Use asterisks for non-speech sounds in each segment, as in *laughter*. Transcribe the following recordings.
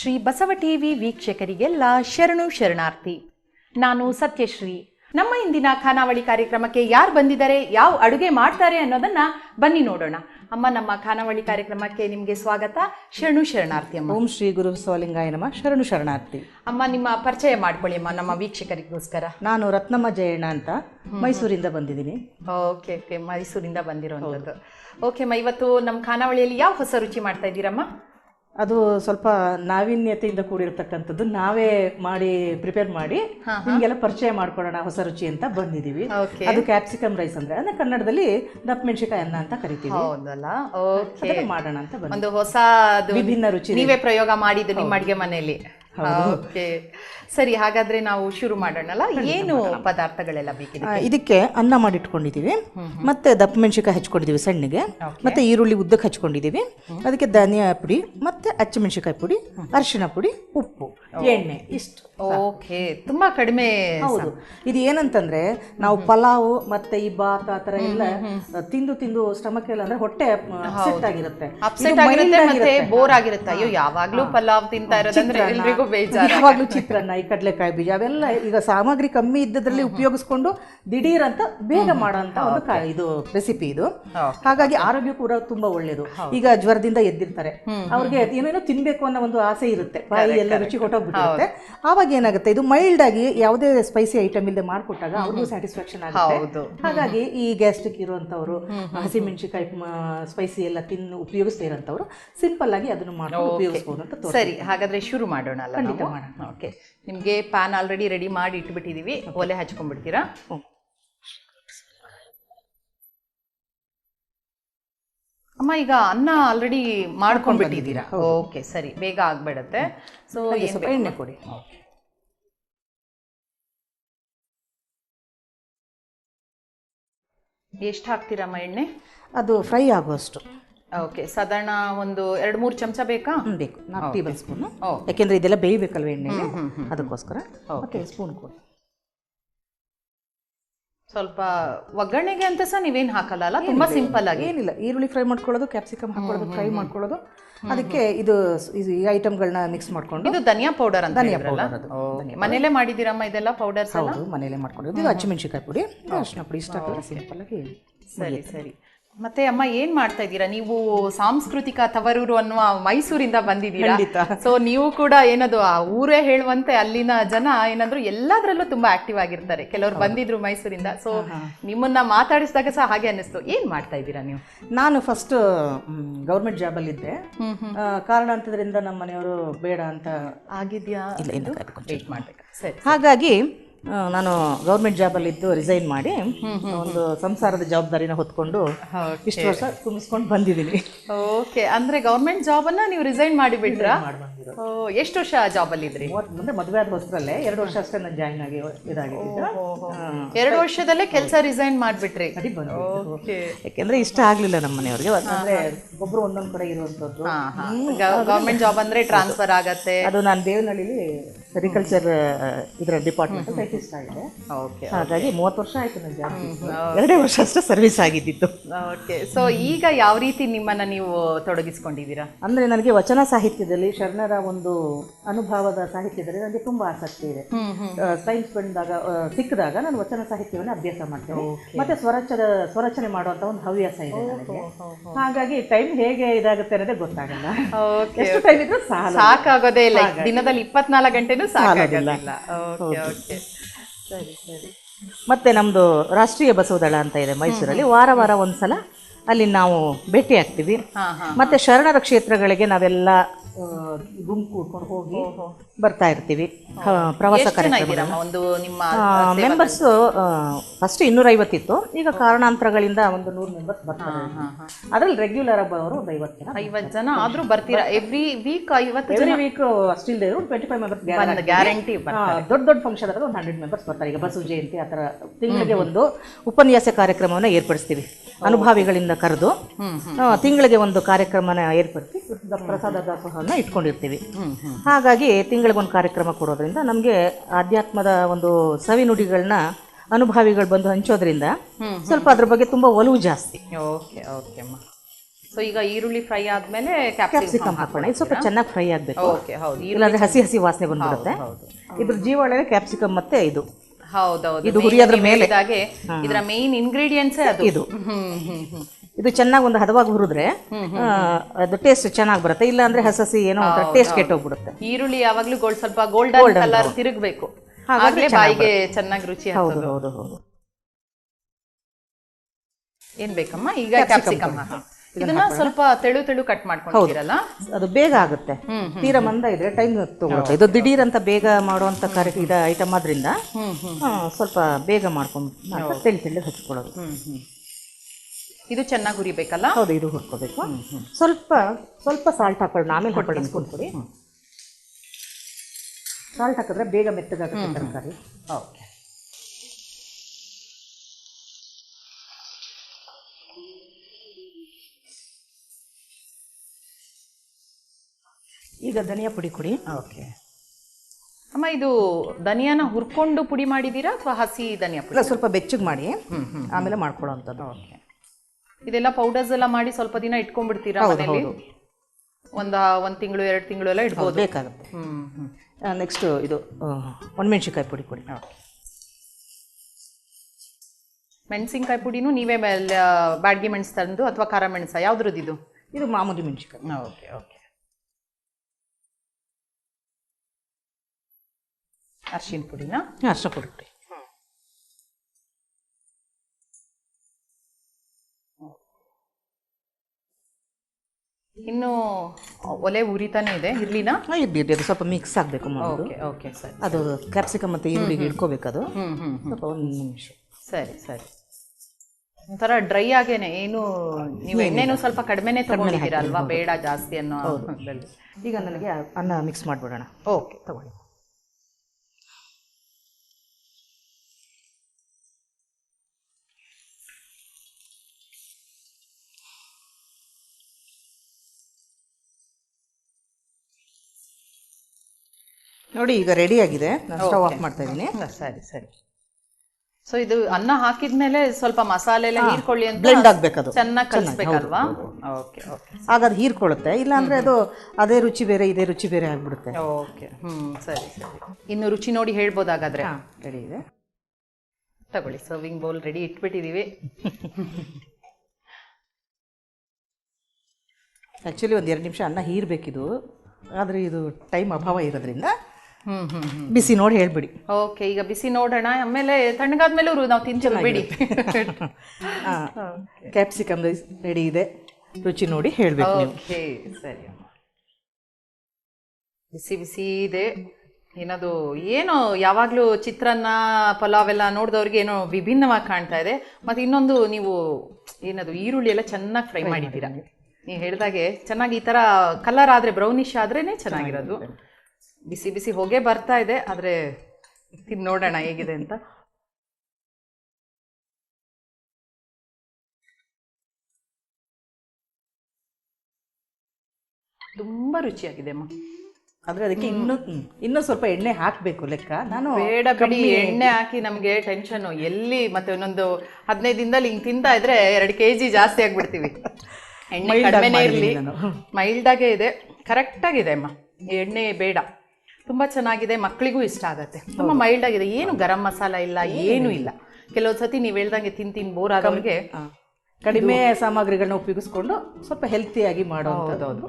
Shri Basava TV ವೀಕ್ಷಕರಿಗೆಲ್ಲ ಶರಣು ಶರಣಾರ್ಥಿ. ನಾನು ಸತ್ಯಶ್ರೀ. ನಮ್ಮ ಇಂದಿನ ಖಾನಾವಳಿ ಕಾರ್ಯಕ್ರಮಕ್ಕೆ ಯಾರು ಬಂದಿದ್ದಾರೆ ಯಾವ ಅಡುಗೆ ಮಾಡ್ತಾರೆ ಅನ್ನೋದನ್ನ ಬನ್ನಿ ನೋಡೋಣ. ಅಮ್ಮ ನಮ್ಮ ಖಾನಾವಳಿ ಕಾರ್ಯಕ್ರಮಕ್ಕೆ ನಿಮಗೆ ಸ್ವಾಗತ. ಶರಣು ಶರಣಾರ್ಥಿ ಅಮ್ಮ. ಓಂ ಶ್ರೀ ಗುರು ಬಸವಲಿಂಗಾಯ ನಮ. ಶರಣು ಶರಣಾರ್ಥಿ. ಅಮ್ಮ ನಿಮ್ಮ ಪರಿಚಯ ಮಾಡ್ಕೊಳ್ಳಿ ಅಮ್ಮ ನಮ್ಮ ವೀಕ್ಷಕರಿಗೋಸ್ಕರ. ನಾನು ರತ್ನಮ್ಮ ಜಯಣ್ಣ ಅಂತ ಮೈಸೂರಿಂದ ಬಂದಿದ್ದೀನಿ. Okay okay. ಮೈಸೂರಿಂದ ಬಂದಿರೋದು ಓಕೆ ಅಮ್ಮ ಇವತ್ತು ನಮ್ಮ ಖಾನಾವಳಿಯಲ್ಲಿ ಯಾವ ಹೊಸ ರುಚಿ ಮಾಡ್ತಾ ಇದ್ದೀರಮ್ಮ? ಅದು ಸ್ವಲ್ಪ ನಾವೀನ್ಯತೆಯಿಂದ ಕೂಡಿರ್ತಕ್ಕಂಥದ್ದು. ನಾವೇ ಮಾಡಿ ಪ್ರಿಪೇರ್ ಮಾಡಿ ನಿಮಗೆಲ್ಲ ಪರಿಚಯ ಮಾಡ್ಕೊಡೋಣ ಹೊಸ ರುಚಿ ಅಂತ ಬಂದಿದ್ದೀವಿ ಅದು ಕ್ಯಾಪ್ಸಿಕಮ್ ರೈಸ್ ಅಂದ್ರೆ ಅಂದ್ರೆ ಕನ್ನಡದಲ್ಲಿ ದಪ್ಪ ಮೆಣಸಿಕಾಯಿ ಅನ್ನ ಅಂತ ಕರಿತೀವಿ. ಹೌದಲ್ಲ? ಓಕೆ ಅದನ್ನ ಮಾಡೋಣ ಅಂತ ಬಂದ ಒಂದು ಹೊಸ ವಿಭಿನ್ನ ರುಚಿ ನೀವೇ ಪ್ರಯೋಗ ಮಾಡಿದ್ದು ನಿಮ್ಮ ಅಡಿಗೆ ಮನೆಯಲ್ಲಿ. ಓಕೆ. ಸರಿ ಹಾಗಾದ್ರೆ ನಾವು ಶುರು ಮಾಡೋಣಲ್ಲ? ಏನು ಪದಾರ್ಥಗಳೆಲ್ಲ ಬೇಕಿದೆ ಇದಕ್ಕೆ ಅನ್ನ ಮಾಡಿಟ್ಕೊಂಡಿದ್ದೀವಿ. ಮತ್ತೆ ದಪ್ಪ ಮೆಣಸಿಕಾಯಿ ಹಚ್ಕೊಂಡಿದ್ದೀವಿ ಸಣ್ಣಗೆ. ಮತ್ತೆ ಈರುಳ್ಳಿ ಉದ್ದಕ್ಕೆ ಹಚ್ಕೊಂಡಿದ್ದೀವಿ. ಅದಕ್ಕೆ ಧನಿಯಾ ಪುಡಿ ಮತ್ತೆ ಹಚ್ಚಿಮೆಣಸಿಕಾಯಿ ಪುಡಿ ಅರಿಶಿನ ಪುಡಿ ಉಪ್ಪು. ಎಣ್ಣೆ ಇಷ್ಟು ಓಕೆ ತುಂಬಾ ಕಡಿಮೆ ಹೌದು. ಇದು ಏನಂತಂದ್ರೆ ನಾವು ಪಲಾವ್ ಮತ್ತೆ ಈ ಬಾತ್ ಆ ಥರ ಎಲ್ಲ ತಿಂದು ತಿಂದು ಸ್ಟಮಕ್ ಎಲ್ಲ ಅಂದ್ರೆ ಹೊಟ್ಟೆ ಅಪ್ಸೆಟ್ ಆಗಿರುತ್ತೆ. ಅಪ್ಸೆಟ್ ಆಗಿರುತ್ತೆ ಮತ್ತೆ ಬೋರ್ ಆಗಿರುತ್ತೆ. ಅಯ್ಯೋ ಯಾವಾಗ್ಲೂ ಪಲಾವ್ ತಿಂತಾ ಇರೋದಂದ್ರೆ ಎಲ್ರಿಗೂ ಬೇಜಾರು ಯಾವಾಗಲೂ ಚಿತ್ರಾನ್ನ ಈ ಕಡಲೆಕಾಯಿ ಬೀಜ ಅವೆಲ್ಲ ಈಗ ಸಾಮಗ್ರಿ ಕಮ್ಮಿ ಇದ್ದದ್ರಲ್ಲಿ ಉಪಯೋಗಿಸ್ಕೊಂಡು ದಿಢೀರ್ ಅಂತ ಬೇಗ ಮಾಡೋಂಥ ಒಂದು ಇದು ರೆಸಿಪಿ ಇದು. ಹಾಗಾಗಿ ಆರೋಗ್ಯ ಕೂಡ ತುಂಬಾ ಒಳ್ಳೇದು. ಈಗ ಜ್ವರದಿಂದ ಎದ್ದಿರ್ತಾರೆ. ಅವ್ರಿಗೆ ಏನೇನೋ ತಿನ್ಬೇಕು ಅನ್ನೋ ಒಂದು ಆಸೆ ಇರುತ್ತೆ. ಬಾಯಿ ಎಲ್ಲ ರುಚಿ ಹೊಟ್ಟೋಗ್ಬಿಟ್ಟಿರುತ್ತೆ ಆವಾಗ ಏನಾಗುತ್ತೆ? ಇದು ಮೈಲ್ಡ್ ಆಗಿ ಯಾವುದೇ ಸ್ಪೈಸಿ ಐಟಮ್ ಇಲ್ಲದೆ ಮಾಡಿಕೊಟ್ಟಾಗ ಅವ್ರಿಗೂ ಸ್ಯಾಟಿಸ್ಫ್ಯಾಕ್ಷನ್ ಆಗುತ್ತೆ. ಹಾಗಾಗಿ ಈ ಗ್ಯಾಸ್ಟ್ರಿಕ್ ಇರುವಂಥವ್ರು ಹಸಿಮೆಣಸಿಕಾಯಿ ಸ್ಪೈಸಿ ಎಲ್ಲ ತಿನ್ನು ಉಪಯೋಗಿಸ್ತಾ ಇರೋಂಥವ್ರು ಸಿಂಪಲ್ ಆಗಿ ಅದನ್ನು ಮಾಡ್ಕೊಂಡು ಉಪಯೋಗಿಸ್ಬೋದು ಅಂತ. ಸರಿ ಹಾಗಾದ್ರೆ ಶುರು ಮಾಡೋಣ ಓಕೆ ನಿಮ್ಗೆ ಪ್ಯಾನ್ ಆಲ್ರೆಡಿ ರೆಡಿ ಮಾಡಿ ಇಟ್ಬಿಟ್ಟಿದೀವಿ. ಒಲೆ ಹಚ್ಕೊಂಡ್ಬಿಡ್ತೀರಾ? ಅಮ್ಮ ಈಗ ಅನ್ನ ಆಲ್ರೆಡಿ ಮಾಡ್ಕೊಂಡ್ಬಿಟ್ಟಿದ್ದೀರಾ? ಓಕೆ ಸರಿ. ಬೇಗ ಆಗ್ಬಿಡತ್ತೆ. ಸೊ ಸ್ವಲ್ಪ ಎಣ್ಣೆ ಕೊಡಿ. ಎಷ್ಟು ಹಾಕ್ತೀರಮ್ಮ ಎಣ್ಣೆ? ಅದು ಫ್ರೈ ಆಗುವಷ್ಟು. ಓಕೆ ಸಾಧಾರಣ ಒಂದು ಎರಡು ಮೂರು ಚಮಚ ಬೇಕಾ? ಬೇಕು. ನಾಲ್ಕು ಟೇಬಲ್ ಸ್ಪೂನು. ಯಾಕೆಂದ್ರೆ ಇದೆಲ್ಲ ಬೇಯಬೇಕಲ್ವ ಎಣ್ಣೆ ಅದಕ್ಕೋಸ್ಕರ. ಓಕೆ ಸ್ಪೂನ್ ಕೊಡಿ. ಸ್ವಲ್ಪ ಒಗ್ಗರಣೆಗೆ ಅಂತ ಸಹ ನೀವೇನು ಹಾಕಲ್ಲ ಅಲ್ಲ? ತುಂಬಾ ಸಿಂಪಲ್ ಆಗಿ. ಏನಿಲ್ಲ. ಈರುಳ್ಳಿ ಫ್ರೈ ಮಾಡ್ಕೊಳ್ಳೋದು ಕ್ಯಾಪ್ಸಿಕಮ್ ಹಾಕೊಳ್ಳೋದು ಫ್ರೈ ಮಾಡ್ಕೊಳ್ಳೋದು. ಅದಕ್ಕೆ ಇದು ಈ ಐಟಮ್ಗಳನ್ನ ಮಿಕ್ಸ್ ಮಾಡ್ಕೊಂಡು. ಇದು ಧನಿಯಾ ಪೌಡರ್ ಅಂತ ಧನಿಯಾ ಪೌಡರ್. ಮನೇಲೇ ಮಾಡಿದ್ದೀರಮ್ಮ ಇದೆಲ್ಲ ಪೌಡರ್ಸ್ ಹೌದು ಮನೇಲೆ ಮಾಡ್ಕೊಂಡಿರೋದು. ಇದು ಹಚ್ಚಿಮೆಣಸಿಕಾಯಿ ಪುಡಿ. ಅರಿಶಿನ ಪುಡಿ. ಇಷ್ಟ ಸಿಂಪಲ್ ಆಗಿ ಸರಿ ಸರಿ. ಮತ್ತೆ ಅಮ್ಮ ಏನ್ ಮಾಡ್ತಾ ಇದ್ದೀರಾ? ನೀವು ಸಾಂಸ್ಕೃತಿಕ ತವರೂರು ಅನ್ನುವ ಮೈಸೂರಿಂದ ಬಂದಿದ್ದೀರಾ? ಸೊ ನೀವು ಕೂಡ ಏನದು ಆ ಊರೇ ಹೇಳುವಂತೆ ಅಲ್ಲಿನ ಜನ ಏನಾದ್ರು ಎಲ್ಲದರಲ್ಲೂ ತುಂಬಾ ಆಕ್ಟಿವ್ ಆಗಿರ್ತಾರೆ. ಕೆಲವರು ಬಂದಿದ್ರು ಮೈಸೂರಿಂದ. ಸೊ ನಿಮ್ಮನ್ನ ಮಾತಾಡಿಸಿದಾಗ ಸಹ ಹಾಗೆ ಅನ್ನಿಸ್ತು. ಏನ್ ಮಾಡ್ತಾ ಇದ್ದೀರಾ ನೀವು? ನಾನು ಫಸ್ಟ್ ಗೌರ್ಮೆಂಟ್ ಅಲ್ಲಿ ಇದ್ದೆ. ಕಾರಣ ಅಂತದ್ರಿಂದ ನಮ್ಮ ಮನೆಯವರು ಬೇಡ ಅಂತ ಆಗಿದ್ಯಾ? ಹಾಗಾಗಿ ನಾನು ಗೌರ್ಮೆಂಟ್ ಜಾಬಲ್ಲಿ ಇದ್ದು ರಿಸೈನ್ ಮಾಡಿ ಒಂದು ಸಂಸಾರದ ಜವಾಬ್ದಾರಿನ ಹೊತ್ಕೊಂಡು ಇಷ್ಟು ವರ್ಷ ತುಂಬಿಸ್ಕೊಂಡು ಬಂದಿದ್ದೀನಿ. ಓಕೆ ಅಂದ್ರೆ ಗೌರ್ಮೆಂಟ್ ಜಾಬ್ ಅನ್ನ ನೀವು ರಿಸೈನ್ ಮಾಡಿಬಿಟ್ರಾ? ಎಷ್ಟು ವರ್ಷ ಜಾಬ್ ಅಲ್ಲಿ ಇದ್ರಿ? ಮುಂದೆ ಮದುವೆ ಆದ ವರ್ಷದಲ್ಲೇ ಎರಡು ವರ್ಷ ಅಷ್ಟೇ ನಾನು ಜಾಯಿನ್ ಆಗಿ ಇದಾಗಿದ್ದು ಎರಡು ವರ್ಷದಲ್ಲೇ ಕೆಲಸ ರಿಸೈನ್ ಮಾಡಿಬಿಟ್ರಿ. ಯಾಕೆಂದ್ರೆ ಇಷ್ಟ ಆಗ್ಲಿಲ್ಲ ನಮ್ಮ ಮನೆಯವ್ರಿಗೆ. ಅಂದ್ರೆ ಒಬ್ಬರು ಒಂದೊಂದು ಕಡೆ ಇರುವಂತದ್ದು. ಗೌರ್ಮೆಂಟ್ ಜಾಬ್ ಅಂದ್ರೆ ಟ್ರಾನ್ಸ್ಫರ್ ಆಗತ್ತೆ. ಅದು ನಾನು ದೇವನಹಳ್ಳಿಲಿ ಸೆರಿಕಲ್ಚರ್ ಇದರ ಡಿಪಾರ್ಟ್ಮೆಂಟ್ ಸೈಂಟಿಸ್ಟ್ ಆಗಿದೆ ಓಕೆ ಹಾಗಾಗಿ ಮೂವತ್ತು ವರ್ಷ ಆಯ್ತು ನನ್ನ ಜಾಬ್ ಎರಡೇ ವರ್ಷ ಅಷ್ಟೇ ಸರ್ವಿಸ್ ಆಗಿದ್ದಿತ್ತು ಓಕೆ ಸೊ ಈಗ ಯಾವ ರೀತಿ ನಿಮ್ಮನ್ನ ನೀವು ತೊಡಗಿಸ್ಕೊಂಡಿದ್ದೀರಾ? ಅಂದ್ರೆ ನನಗೆ ವಚನ ಸಾಹಿತ್ಯದಲ್ಲಿ ಶರಣರ ಒಂದು ಅನುಭವದ ಸಾಹಿತ್ಯದಲ್ಲಿ ನನಗೆ ತುಂಬಾ ಆಸಕ್ತಿ ಇದೆ. ಸೈನ್ಸ್ ಬಂದಾಗ ಸಿಕ್ಕಿದಾಗ ನಾನು ವಚನ ಸಾಹಿತ್ಯವನ್ನು ಅಭ್ಯಾಸ ಮಾಡ್ತೇನೆ. ಮತ್ತೆ ಸ್ವರಚನ ಸ್ವರಚನೆ ಮಾಡುವಂಥ ಒಂದು ಹವ್ಯಾಸ ಇದೆ ನನಗೆ. ಹಾಗಾಗಿ ಟೈಮ್ ಹೇಗೆ ಇದಾಗುತ್ತೆ ಅನ್ನೋದೇ ಗೊತ್ತಾಗಲ್ಲ. ಎಷ್ಟು ಟೈಮ್ ಇದ್ರೂ ಸಾಕಾಗೋದೇ ಇಲ್ಲ. ದಿನದಲ್ಲಿ ಇಪ್ಪತ್ನಾಲ್ಕು ಗಂಟೆನೂ ಸಾಕಾಗೋದಿಲ್ಲ. Okay okay. ಸರಿ ಸರಿ. ಮತ್ತೆ ನಮ್ದು ರಾಷ್ಟ್ರೀಯ ಬಸವದಳ ಅಂತ ಇದೆ ಮೈಸೂರಲ್ಲಿ. ವಾರ ವಾರ ಒಂದ್ಸಲ ಅಲ್ಲಿ ನಾವು ಭೇಟಿ ಆಗ್ತೀವಿ ಮತ್ತೆ ಶರಣರ ಕ್ಷೇತ್ರಗಳಿಗೆ ನಾವೆಲ್ಲ ಗುಂಪು ಕೂಡ್ಕೊಂಡು ಹೋಗಿ ಬರ್ತಾ ಇರ್ತೀವಿ. ಪ್ರವಾಸ ಕಾರ್ಯಕ್ರಮ ಒಂದು ನಿಮ್ಮ ಮೆಂಬರ್ಸ್ ಫಸ್ಟ್ ಇನ್ನೂರೈವತ್ತಿತ್ತು. ಈಗ ಕಾರಣಾಂತರಗಳಿಂದ ಒಂದು ನೂರು ಮೆಂಬರ್ಸ್ ಬರ್ತಾರೆ. ಅದ್ರಲ್ಲಿ ರೆಗ್ಯುಲರ್ ಅವರು ಒಂದು ಐವತ್ತು ಜನ. ಐವತ್ತು ಜನ ಆದ್ರೂ ಬರ್ತೀರಾ? ಎವ್ರಿ ವೀಕ್ ಐವತ್ತು ಎವ್ರಿ ವೀಕ್ ಅಷ್ಟಿಲ್ದೆ ಟ್ವೆಂಟಿ ಫೈವ್ ಮೆಂಬರ್ಸ್ ಗ್ಯಾರಂಟಿ ದೊಡ್ಡ ದೊಡ್ಡ ಫಂಕ್ಷನ್ ಆದ್ರೆ ಒಂದು ಹಂಡ್ರೆಡ್ ಮೆಂಬರ್ಸ್ ಬರ್ತಾರೆ. ಈಗ ಬಸವ ಜಯಂತಿ ಆ ಥರ ತಿಂಗಳಿಗೆ ಒಂದು ಉಪನ್ಯಾಸ ಕಾರ್ಯಕ್ರಮವನ್ನು ಏರ್ಪಡಿಸ್ತೀವಿ. ಅನುಭಾವಿಗಳಿಂದ ಕರೆದು ತಿಂಗಳಿಗೆ ಒಂದು ಕಾರ್ಯಕ್ರಮನ ಏರ್ಪಡಿಸಿ ಪ್ರಸಾದ ದಾಸೋಹವನ್ನು ಇಟ್ಕೊಂಡಿರ್ತೀವಿ. ಹಾಗಾಗಿ ತಿಂಗಳಿಗೊಂದು ಕಾರ್ಯಕ್ರಮ ಕೊಡೋದ್ರಿಂದ ನಮಗೆ ಆಧ್ಯಾತ್ಮದ ಒಂದು ಸವಿನುಡಿಗಳನ್ನ ಅನುಭಾವಿಗಳು ಬಂದು ಹಂಚೋದ್ರಿಂದ ಸ್ವಲ್ಪ ಅದ್ರ ಬಗ್ಗೆ ತುಂಬ ಒಲವು ಜಾಸ್ತಿ. ಓಕೆ ಓಕೆ ಅಮ್ಮ. ಸೊ ಈಗ ಈರುಳ್ಳಿ ಫ್ರೈ ಆದ್ಮೇಲೆ ಕ್ಯಾಪ್ಸಿಕಮ್ ಹಾಕೋಣ ಇದು ಸ್ವಲ್ಪ ಚೆನ್ನಾಗಿ ಫ್ರೈ ಆಗಬೇಕು. ಓಕೆ ಹೌದು. ಇಲ್ಲಾಂದ್ರೆ ಹಸಿ ಹಸಿ ವಾಸನೆ ಬಂದ್ಬಿಡುತ್ತೆ. ಇದ್ರ ಜೀವಾಳೆ ಕ್ಯಾಪ್ಸಿಕಮ್ ಮತ್ತೆ ಇದು. ಹೌದೌದು. ಇದು ಹುರಿಯೋದ್ರ ಮೇಲೆ. ಹೇಳಿದಾಗೆ ಇದರ ಮೇನ್ ಇಂಗ್ರೀಡಿಯೆಂಟ್ಸೇ ಅದು. ಇದು. ಇದು ಚೆನ್ನಾಗಿ ಒಂದು ಹದವಾಗಿ ಹುರಿದ್ರೆ ಅದು ಟೇಸ್ಟ್ ಚೆನ್ನಾಗಿ ಬರುತ್ತೆ. ಇಲ್ಲ ಅಂದ್ರೆ ಹಸಸಿ ಏನೋ ಒಂಥರ ಟೇಸ್ಟ್ ಕೆಟ್ಟೋಗ್ಬಿಡುತ್ತೆ ಈರುಳ್ಳಿ ಯಾವಾಗ್ಲೂ ಗೋಲ್ಡ್ ಸ್ವಲ್ಪ ಗೋಲ್ಡನ್ ಕಲರ್ ತಿರುಗಬೇಕು. ಆಗ್ಲೇ ಬಾಯಿಗೆ ಚೆನ್ನಾಗಿ ರುಚಿ ಹೌದು ಹೌದು ಹೌದು. ಏನ್ ಬೇಕಮ್ಮ? ಈಗ ಕ್ಯಾಪ್ಸಿಕಮ್ ಇದನ್ನ ಸ್ವಲ್ಪ ತೆಳು ತೆಳು ಕಟ್ ಮಾಡ್ಕೊಂಡಿರಲ್ಲ ಅದು ಬೇಗ ಆಗುತ್ತೆ. ತೀರಾ ಮಂದ ಇದ್ರೆ ಟೈಮ್ ತಗೊಳುತ್ತೆ. ಇದು ದಿಢೀರ್ ಅಂತ ಬೇಗ ಮಾಡುವಂತ ಕರೆ ಇದ ಐಟಮ್ ಆದ್ರಿಂದ ಸ್ವಲ್ಪ ಬೇಗ ಮಾಡ್ಕೊಂಡು ತೆಳು ತೆಳು ಹಚ್ಕೊಳ್ಳೋದು. ಇದು ಚೆನ್ನಾಗಿ ಹುರಿಬೇಕಲ್ಲ? ಹೌದು ಇದು ಹುರ್ಕೋಬೇಕು. ಸ್ವಲ್ಪ ಸ್ವಲ್ಪ ಸಾಲ್ಟ್ ಹಾಕೊಳ್ಳೋಣ. ಆಮೇಲೆ ಹಾಕೊಳ್ಳಿ ಕೊಡಿ ಸಾಲ್ಟ್ ಹಾಕಿದ್ರೆ ಬೇಗ ಮೆತ್ತಗಾಗುತ್ತೆ ತರಕಾರಿ. ಓಕೆ ಈಗ ಧನಿಯಾ ಪುಡಿ ಕೊಡಿ. ಓಕೆ. ಅಮ್ಮ ಇದು ಧನಿಯಾನ ಹುರ್ಕೊಂಡು ಪುಡಿ ಮಾಡಿದೀರಾ ಅಥವಾ ಹಸಿ ಧನಿಯಾ ಪುಡಿ? ಇಲ್ಲ ಸ್ವಲ್ಪ ಬೆಚ್ಚಗೆ ಮಾಡಿ. ಆಮೇಲೆ ಮಾಡ್ಕೊಳ್ಳೋವಂಥದ್ದು ಓಕೆ. ಇದೆಲ್ಲ ಪೌಡರ್ಸ್ ಎಲ್ಲ ಮಾಡಿ ಸ್ವಲ್ಪ ದಿನ ಇಟ್ಕೊಂಡ್ಬಿಡ್ತೀರಾ ಹೌದು, ಒಂದು. ಒಂದ ಒಂದ್ ತಿಂಗಳು ಎರಡು ತಿಂಗಳು ಎಲ್ಲ ಇಡ್ಬೋದು. ಬೇಕಾಗುತ್ತೆ. ಹ್ಞೂ ನೆಕ್ಸ್ಟ್ ಇದು ಒಣಮೆಣ್ಸಿನ್ಕಾಯಿ ಪುಡಿ ಕೊಡಿ. ಮೆಣಸಿನ್ಕಾಯಿ ಪುಡಿನೂ ನೀವೇ ಮೇಲೆ ಬ್ಯಾಡ್ಗಿ ಮೆಣಸು ತಂದು ಅಥವಾ ಖಾರ ಮೆಣಸ ಯಾವ್ದ್ರದ್ದು ಇದು ಇದು ಮಾಮೂಲಿ ಮೆಣಸಿನ್ಕಾಯಿ. Okay okay. ಅರ್ಶಿನ ಪುಡಿನಾ? ಅರ್ಶಿನ ಪುಡಿ ಪುಡಿ. ಇನ್ನು ಒಲೆ ಉರಿತಾನೆ ಇದೆ ಇರ್ಲಿನಾ? ಇರ್ಲಿ ಇರ್ಲಿ ಅದು ಸ್ವಲ್ಪ ಮಿಕ್ಸ್ ಆಗಬೇಕು ಮಾಡೋದು ಓಕೆ ಓಕೆ ಸರಿ ಅದು ಕ್ಯಾಪ್ಸಿಕಮ್ ಮತ್ತು ಈರುಳ್ಳಿ ಇಟ್ಕೋಬೇಕು ಅದು. ಸ್ವಲ್ಪ ಒಂದು ನಿಮಿಷ. ಸರಿ ಸರಿ. ಒಂಥರ ಡ್ರೈ ಆಗೇನೆ ಏನು ನೀವು ಎಣ್ಣೆನೂ ಸ್ವಲ್ಪ ಕಡಿಮೆನೆ ತಗೊಂಡಿದ್ದೀರಲ್ವಾ? ಬೇಡ ಜಾಸ್ತಿ ಅನ್ನೋ. ಈಗ ನನಗೆ ಅನ್ನ ಮಿಕ್ಸ್ ಮಾಡಿಬಿಡೋಣ. ಓಕೆ ತಗೊಳ್ಳಿ. ನೋಡಿ ಈಗ ರೆಡಿ ಆಗಿದೆ. ನಾನು ಸ್ಟವ್ ಆಫ್ ಮಾಡ್ತಾ ಇದ್ದೀನಿ. ಸರಿ ಸರಿ. ಸೊ ಇದು ಅನ್ನ ಹಾಕಿದ್ಮೇಲೆ ಸ್ವಲ್ಪ ಮಸಾಲೆ ಎಲ್ಲ ಹೀರ್ಕೊಳ್ಳಿ ಅಂತ ಬ್ಲೆಂಡ್ ಆಗ್ಬೇಕದು. ಚೆನ್ನಾಗಿ ಕಲಿಸ್ಬೇಕಲ್ವಾ? ಓಕೆ ಓಕೆ ಆಗ ಅದು ಹೀರ್ಕೊಳ್ಳುತ್ತೆ. ಇಲ್ಲಾಂದ್ರೆ ಅದು ಅದೇ ರುಚಿ ಬೇರೆ ಇದೇ ರುಚಿ ಬೇರೆ ಆಗ್ಬಿಡುತ್ತೆ. ಓಕೆ ಹ್ಮ್ ಸರಿ ಸರಿ. ಇನ್ನು ರುಚಿ ನೋಡಿ ಹೇಳ್ಬೋದು ಹಾಗಾದ್ರೆ ರೆಡಿ ಇದೆ. ತಗೊಳ್ಳಿ ಸರ್ವಿಂಗ್ ಬೌಲ್ ರೆಡಿ ಇಟ್ಬಿಟ್ಟಿದೀವಿ. ಆ್ಯಕ್ಚುಲಿ ಒಂದು ಎರಡು ನಿಮಿಷ ಅನ್ನ ಹೀರ್ಬೇಕಿದು. ಆದರೆ ಇದು ಟೈಮ್ ಅಭಾವ ಇರೋದ್ರಿಂದ ಬಿಸಿ ನೋಡಿ ಹೇಳ್ಬಿಡಿ. ಓಕೆ ಈಗ ಬಿಸಿ ನೋಡೋಣ. ಆಮೇಲೆ ತಣ್ಣಗಾದ್ಮೇಲೂ ನಾವು ತಿಂತೀವಿ ಬಿಡಿ. ಕ್ಯಾಪ್ಸಿಕಮ್ ರೈಸ್ ರೆಡಿ ಇದೆ. ರುಚಿ ನೋಡಿ ಹೇಳ್ಬೇಕು ಓಕೆ ಸರಿ. ಬಿಸಿ ಬಿಸಿ ಇದೆ. ಏನದು ಏನು ಯಾವಾಗಲೂ ಚಿತ್ರಾನ್ನ ಪಲಾವ್ ಎಲ್ಲ ನೋಡಿದವ್ರಿಗೆ ಏನೋ ವಿಭಿನ್ನವಾಗಿ ಕಾಣ್ತಾ ಇದೆ. ಮತ್ತೆ ಇನ್ನೊಂದು ನೀವು ಏನದು ಈರುಳ್ಳಿ ಎಲ್ಲ ಚೆನ್ನಾಗಿ ಫ್ರೈ ಮಾಡಿದ್ದೀರಾ. ನೀವು ಹೇಳಿದಾಗೆ ಚೆನ್ನಾಗಿ ಈ ಥರ ಕಲರ್ ಆದರೆ ಬ್ರೌನಿಶ್ ಆದ್ರೇ ಚೆನ್ನಾಗಿರೋದು. ಬಿಸಿ ಬಿಸಿ ಹೊಗೆ ಬರ್ತಾ ಇದೆ ಆದರೆ ತಿಂದು ನೋಡೋಣ ಹೇಗಿದೆ ಅಂತ. ತುಂಬ ರುಚಿಯಾಗಿದೆ ಅಮ್ಮ. ಆದರೆ ಅದಕ್ಕೆ ಇನ್ನೂ ಇನ್ನೂ ಸ್ವಲ್ಪ ಎಣ್ಣೆ ಹಾಕಬೇಕು ಲೆಕ್ಕ. ನಾನು ಬೇಡ ಬಿಡಿ ಎಣ್ಣೆ ಹಾಕಿ ನಮಗೆ ಟೆನ್ಷನ್ನು ಎಲ್ಲಿ ಮತ್ತೆ ಒಂದೊಂದು ಹದಿನೈದು ದಿನದಲ್ಲಿ ಹಿಂಗೆ ತಿಂತಾ ಇದ್ರೆ ಎರಡು ಕೆ ಜಿ ಜಾಸ್ತಿ ಆಗ್ಬಿಡ್ತೀವಿ. ಎಣ್ಣೆ ಕಡಿಮೆನೇ ಇರಲಿ. ಮಾಡಿದ್ದೀನಿ ನಾನು. ಮೈಲ್ಡ್ ಆಗೇ ಇದೆ. ಕರೆಕ್ಟ್ ಆಗಿದೆ ಅಮ್ಮ. ಎಣ್ಣೆ ಬೇಡ. ತುಂಬಾ ಚೆನ್ನಾಗಿದೆ ಮಕ್ಕಳಿಗೂ ಇಷ್ಟ ಆಗತ್ತೆ. ತುಂಬಾ ಮೈಲ್ಡ್ ಆಗಿದೆ. ಏನು ಗರಂ ಮಸಾಲ ಇಲ್ಲ ಏನು ಇಲ್ಲ. ಕೆಲವೊಂದು ಸತಿ ನೀವು ಹೇಳ್ದಂಗೆ ತಿನ್ ತಿನ್ ಬೋರ್ ಆದವ್ರಿಗೆ ಕಡಿಮೆ ಸಾಮಗ್ರಿಗಳನ್ನ ಉಪಯೋಗಿಸ್ಕೊಂಡು ಸ್ವಲ್ಪ ಹೆಲ್ತಿಯಾಗಿ ಮಾಡೋವಂಥದ್ದು ಅದು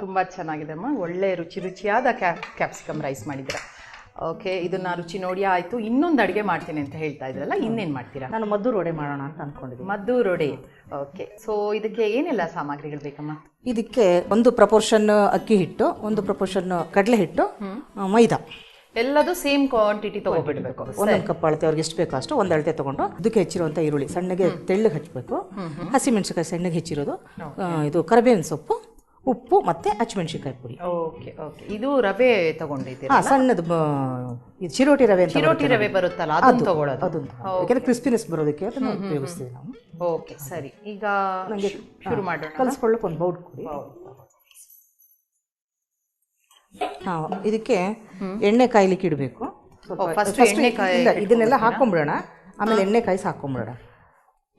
ತುಂಬಾ ಚೆನ್ನಾಗಿದೆ ಅಮ್ಮ. ಒಳ್ಳೆ ರುಚಿ ರುಚಿಯಾದ ಕ್ಯಾಪ್ ಕ್ಯಾಪ್ಸಿಕಮ್ ರೈಸ್ ಮಾಡಿದ್ದೀರಾ. ಓಕೆ ಇದನ್ನ ರುಚಿ ನೋಡಿ ಆಯ್ತು. ಇನ್ನೊಂದು ಅಡುಗೆ ಮಾಡ್ತೀನಿ ಅಂತ ಹೇಳ್ತಾ ಇದ್ರಲ್ಲ ಇನ್ನೇನು ಮಾಡ್ತೀರಾ? ನಾನು ಮದ್ದು ರೋಡೆ ಮಾಡೋಣ ಅಂತ ಅನ್ಕೊಂಡಿದ್ದೀನಿ. ಮದ್ದು ರೊಡೆ. ಓಕೆ ಸೊ ಇದಕ್ಕೆ ಏನೆಲ್ಲ ಸಾಮಗ್ರಿಗಳು ಬೇಕಮ್ಮ? ಇದಕ್ಕೆ ಒಂದು ಪ್ರಪೋರ್ಷನ್ ಅಕ್ಕಿ ಹಿಟ್ಟು ಒಂದು ಪ್ರಪೋರ್ಷನ್ ಕಡಲೆ ಹಿಟ್ಟು ಮೈದಾ. ಎಲ್ಲದೂ ಸೇಮ್ ಕ್ವಾಂಟಿಟಿ ತಗೋಬಿಡ್ಬೇಕು. ಒಂದೊಂದು ಕಪ್ ಅಳತೆ ಅವ್ರಿಗೆ ಎಷ್ಟು ಬೇಕೋ ಅಷ್ಟು ಒಂದು ಅಳತೆ ತಗೊಂಡು ಅದಕ್ಕೆ ಹೆಚ್ಚಿರುವಂಥ ಈರುಳ್ಳಿ. ಸಣ್ಣಗೆ ತೆಳ್ಳಗೆ ಹಚ್ಚಬೇಕು ಹಸಿಮೆಣಸಿಕಾಯಿ ಸಣ್ಣಗೆ ಹೆಚ್ಚಿರೋದು. ಇದು ಕರಿಬೇವಿನ ಸೊಪ್ಪು ಉಪ್ಪು ಮತ್ತೆ ಹಚ್ಮೆಣ್ಸಿನ್ಕಾಯಿ ಪುಡಿ. ಓಕೆ ಓಕೆ ಇದು ರವೆ ತಗೊಂಡಿದ್ದೀರಾ ಹಾಂ ಸಣ್ಣದು ಇದು ಚಿರೋಟಿ ರವೆ ಅಂತ ಚಿರೋಟಿ ರವೆ ಬರುತ್ತಲ್ಲ ಅದನ್ನ ತಗೊಳ್ಳೋದು. ಅದು ಯಾಕಂದ್ರೆ ಕ್ರಿಸ್ಪಿನೆಸ್ ಬರೋದಕ್ಕೆ ಅದನ್ನು ಉಪಯೋಗಿಸ್ತೀವಿ ನಾವು. ಓಕೆ ಸರಿ. ಈಗ ಶುರು ಮಾಡೋಣ. ಕಲಿಸ್ಕೊಳ್ಳೋಕೆ ಒಂದು ಬೌಲ್ ಕೊಡಿ. ಹಾಂ ಇದಕ್ಕೆ ಎಣ್ಣೆ ಕಾಯ್ಲಿಕ್ಕೆ ಇಡಬೇಕು. ಫಸ್ಟ್ ಎಣ್ಣೆ ಕಾಯಿ ಇದನ್ನೆಲ್ಲ ಹಾಕೊಂಬಿಡೋಣ ಆಮೇಲೆ ಎಣ್ಣೆ ಕಾಯಿಸಿ ಹಾಕೊಂಬಿಡೋಣ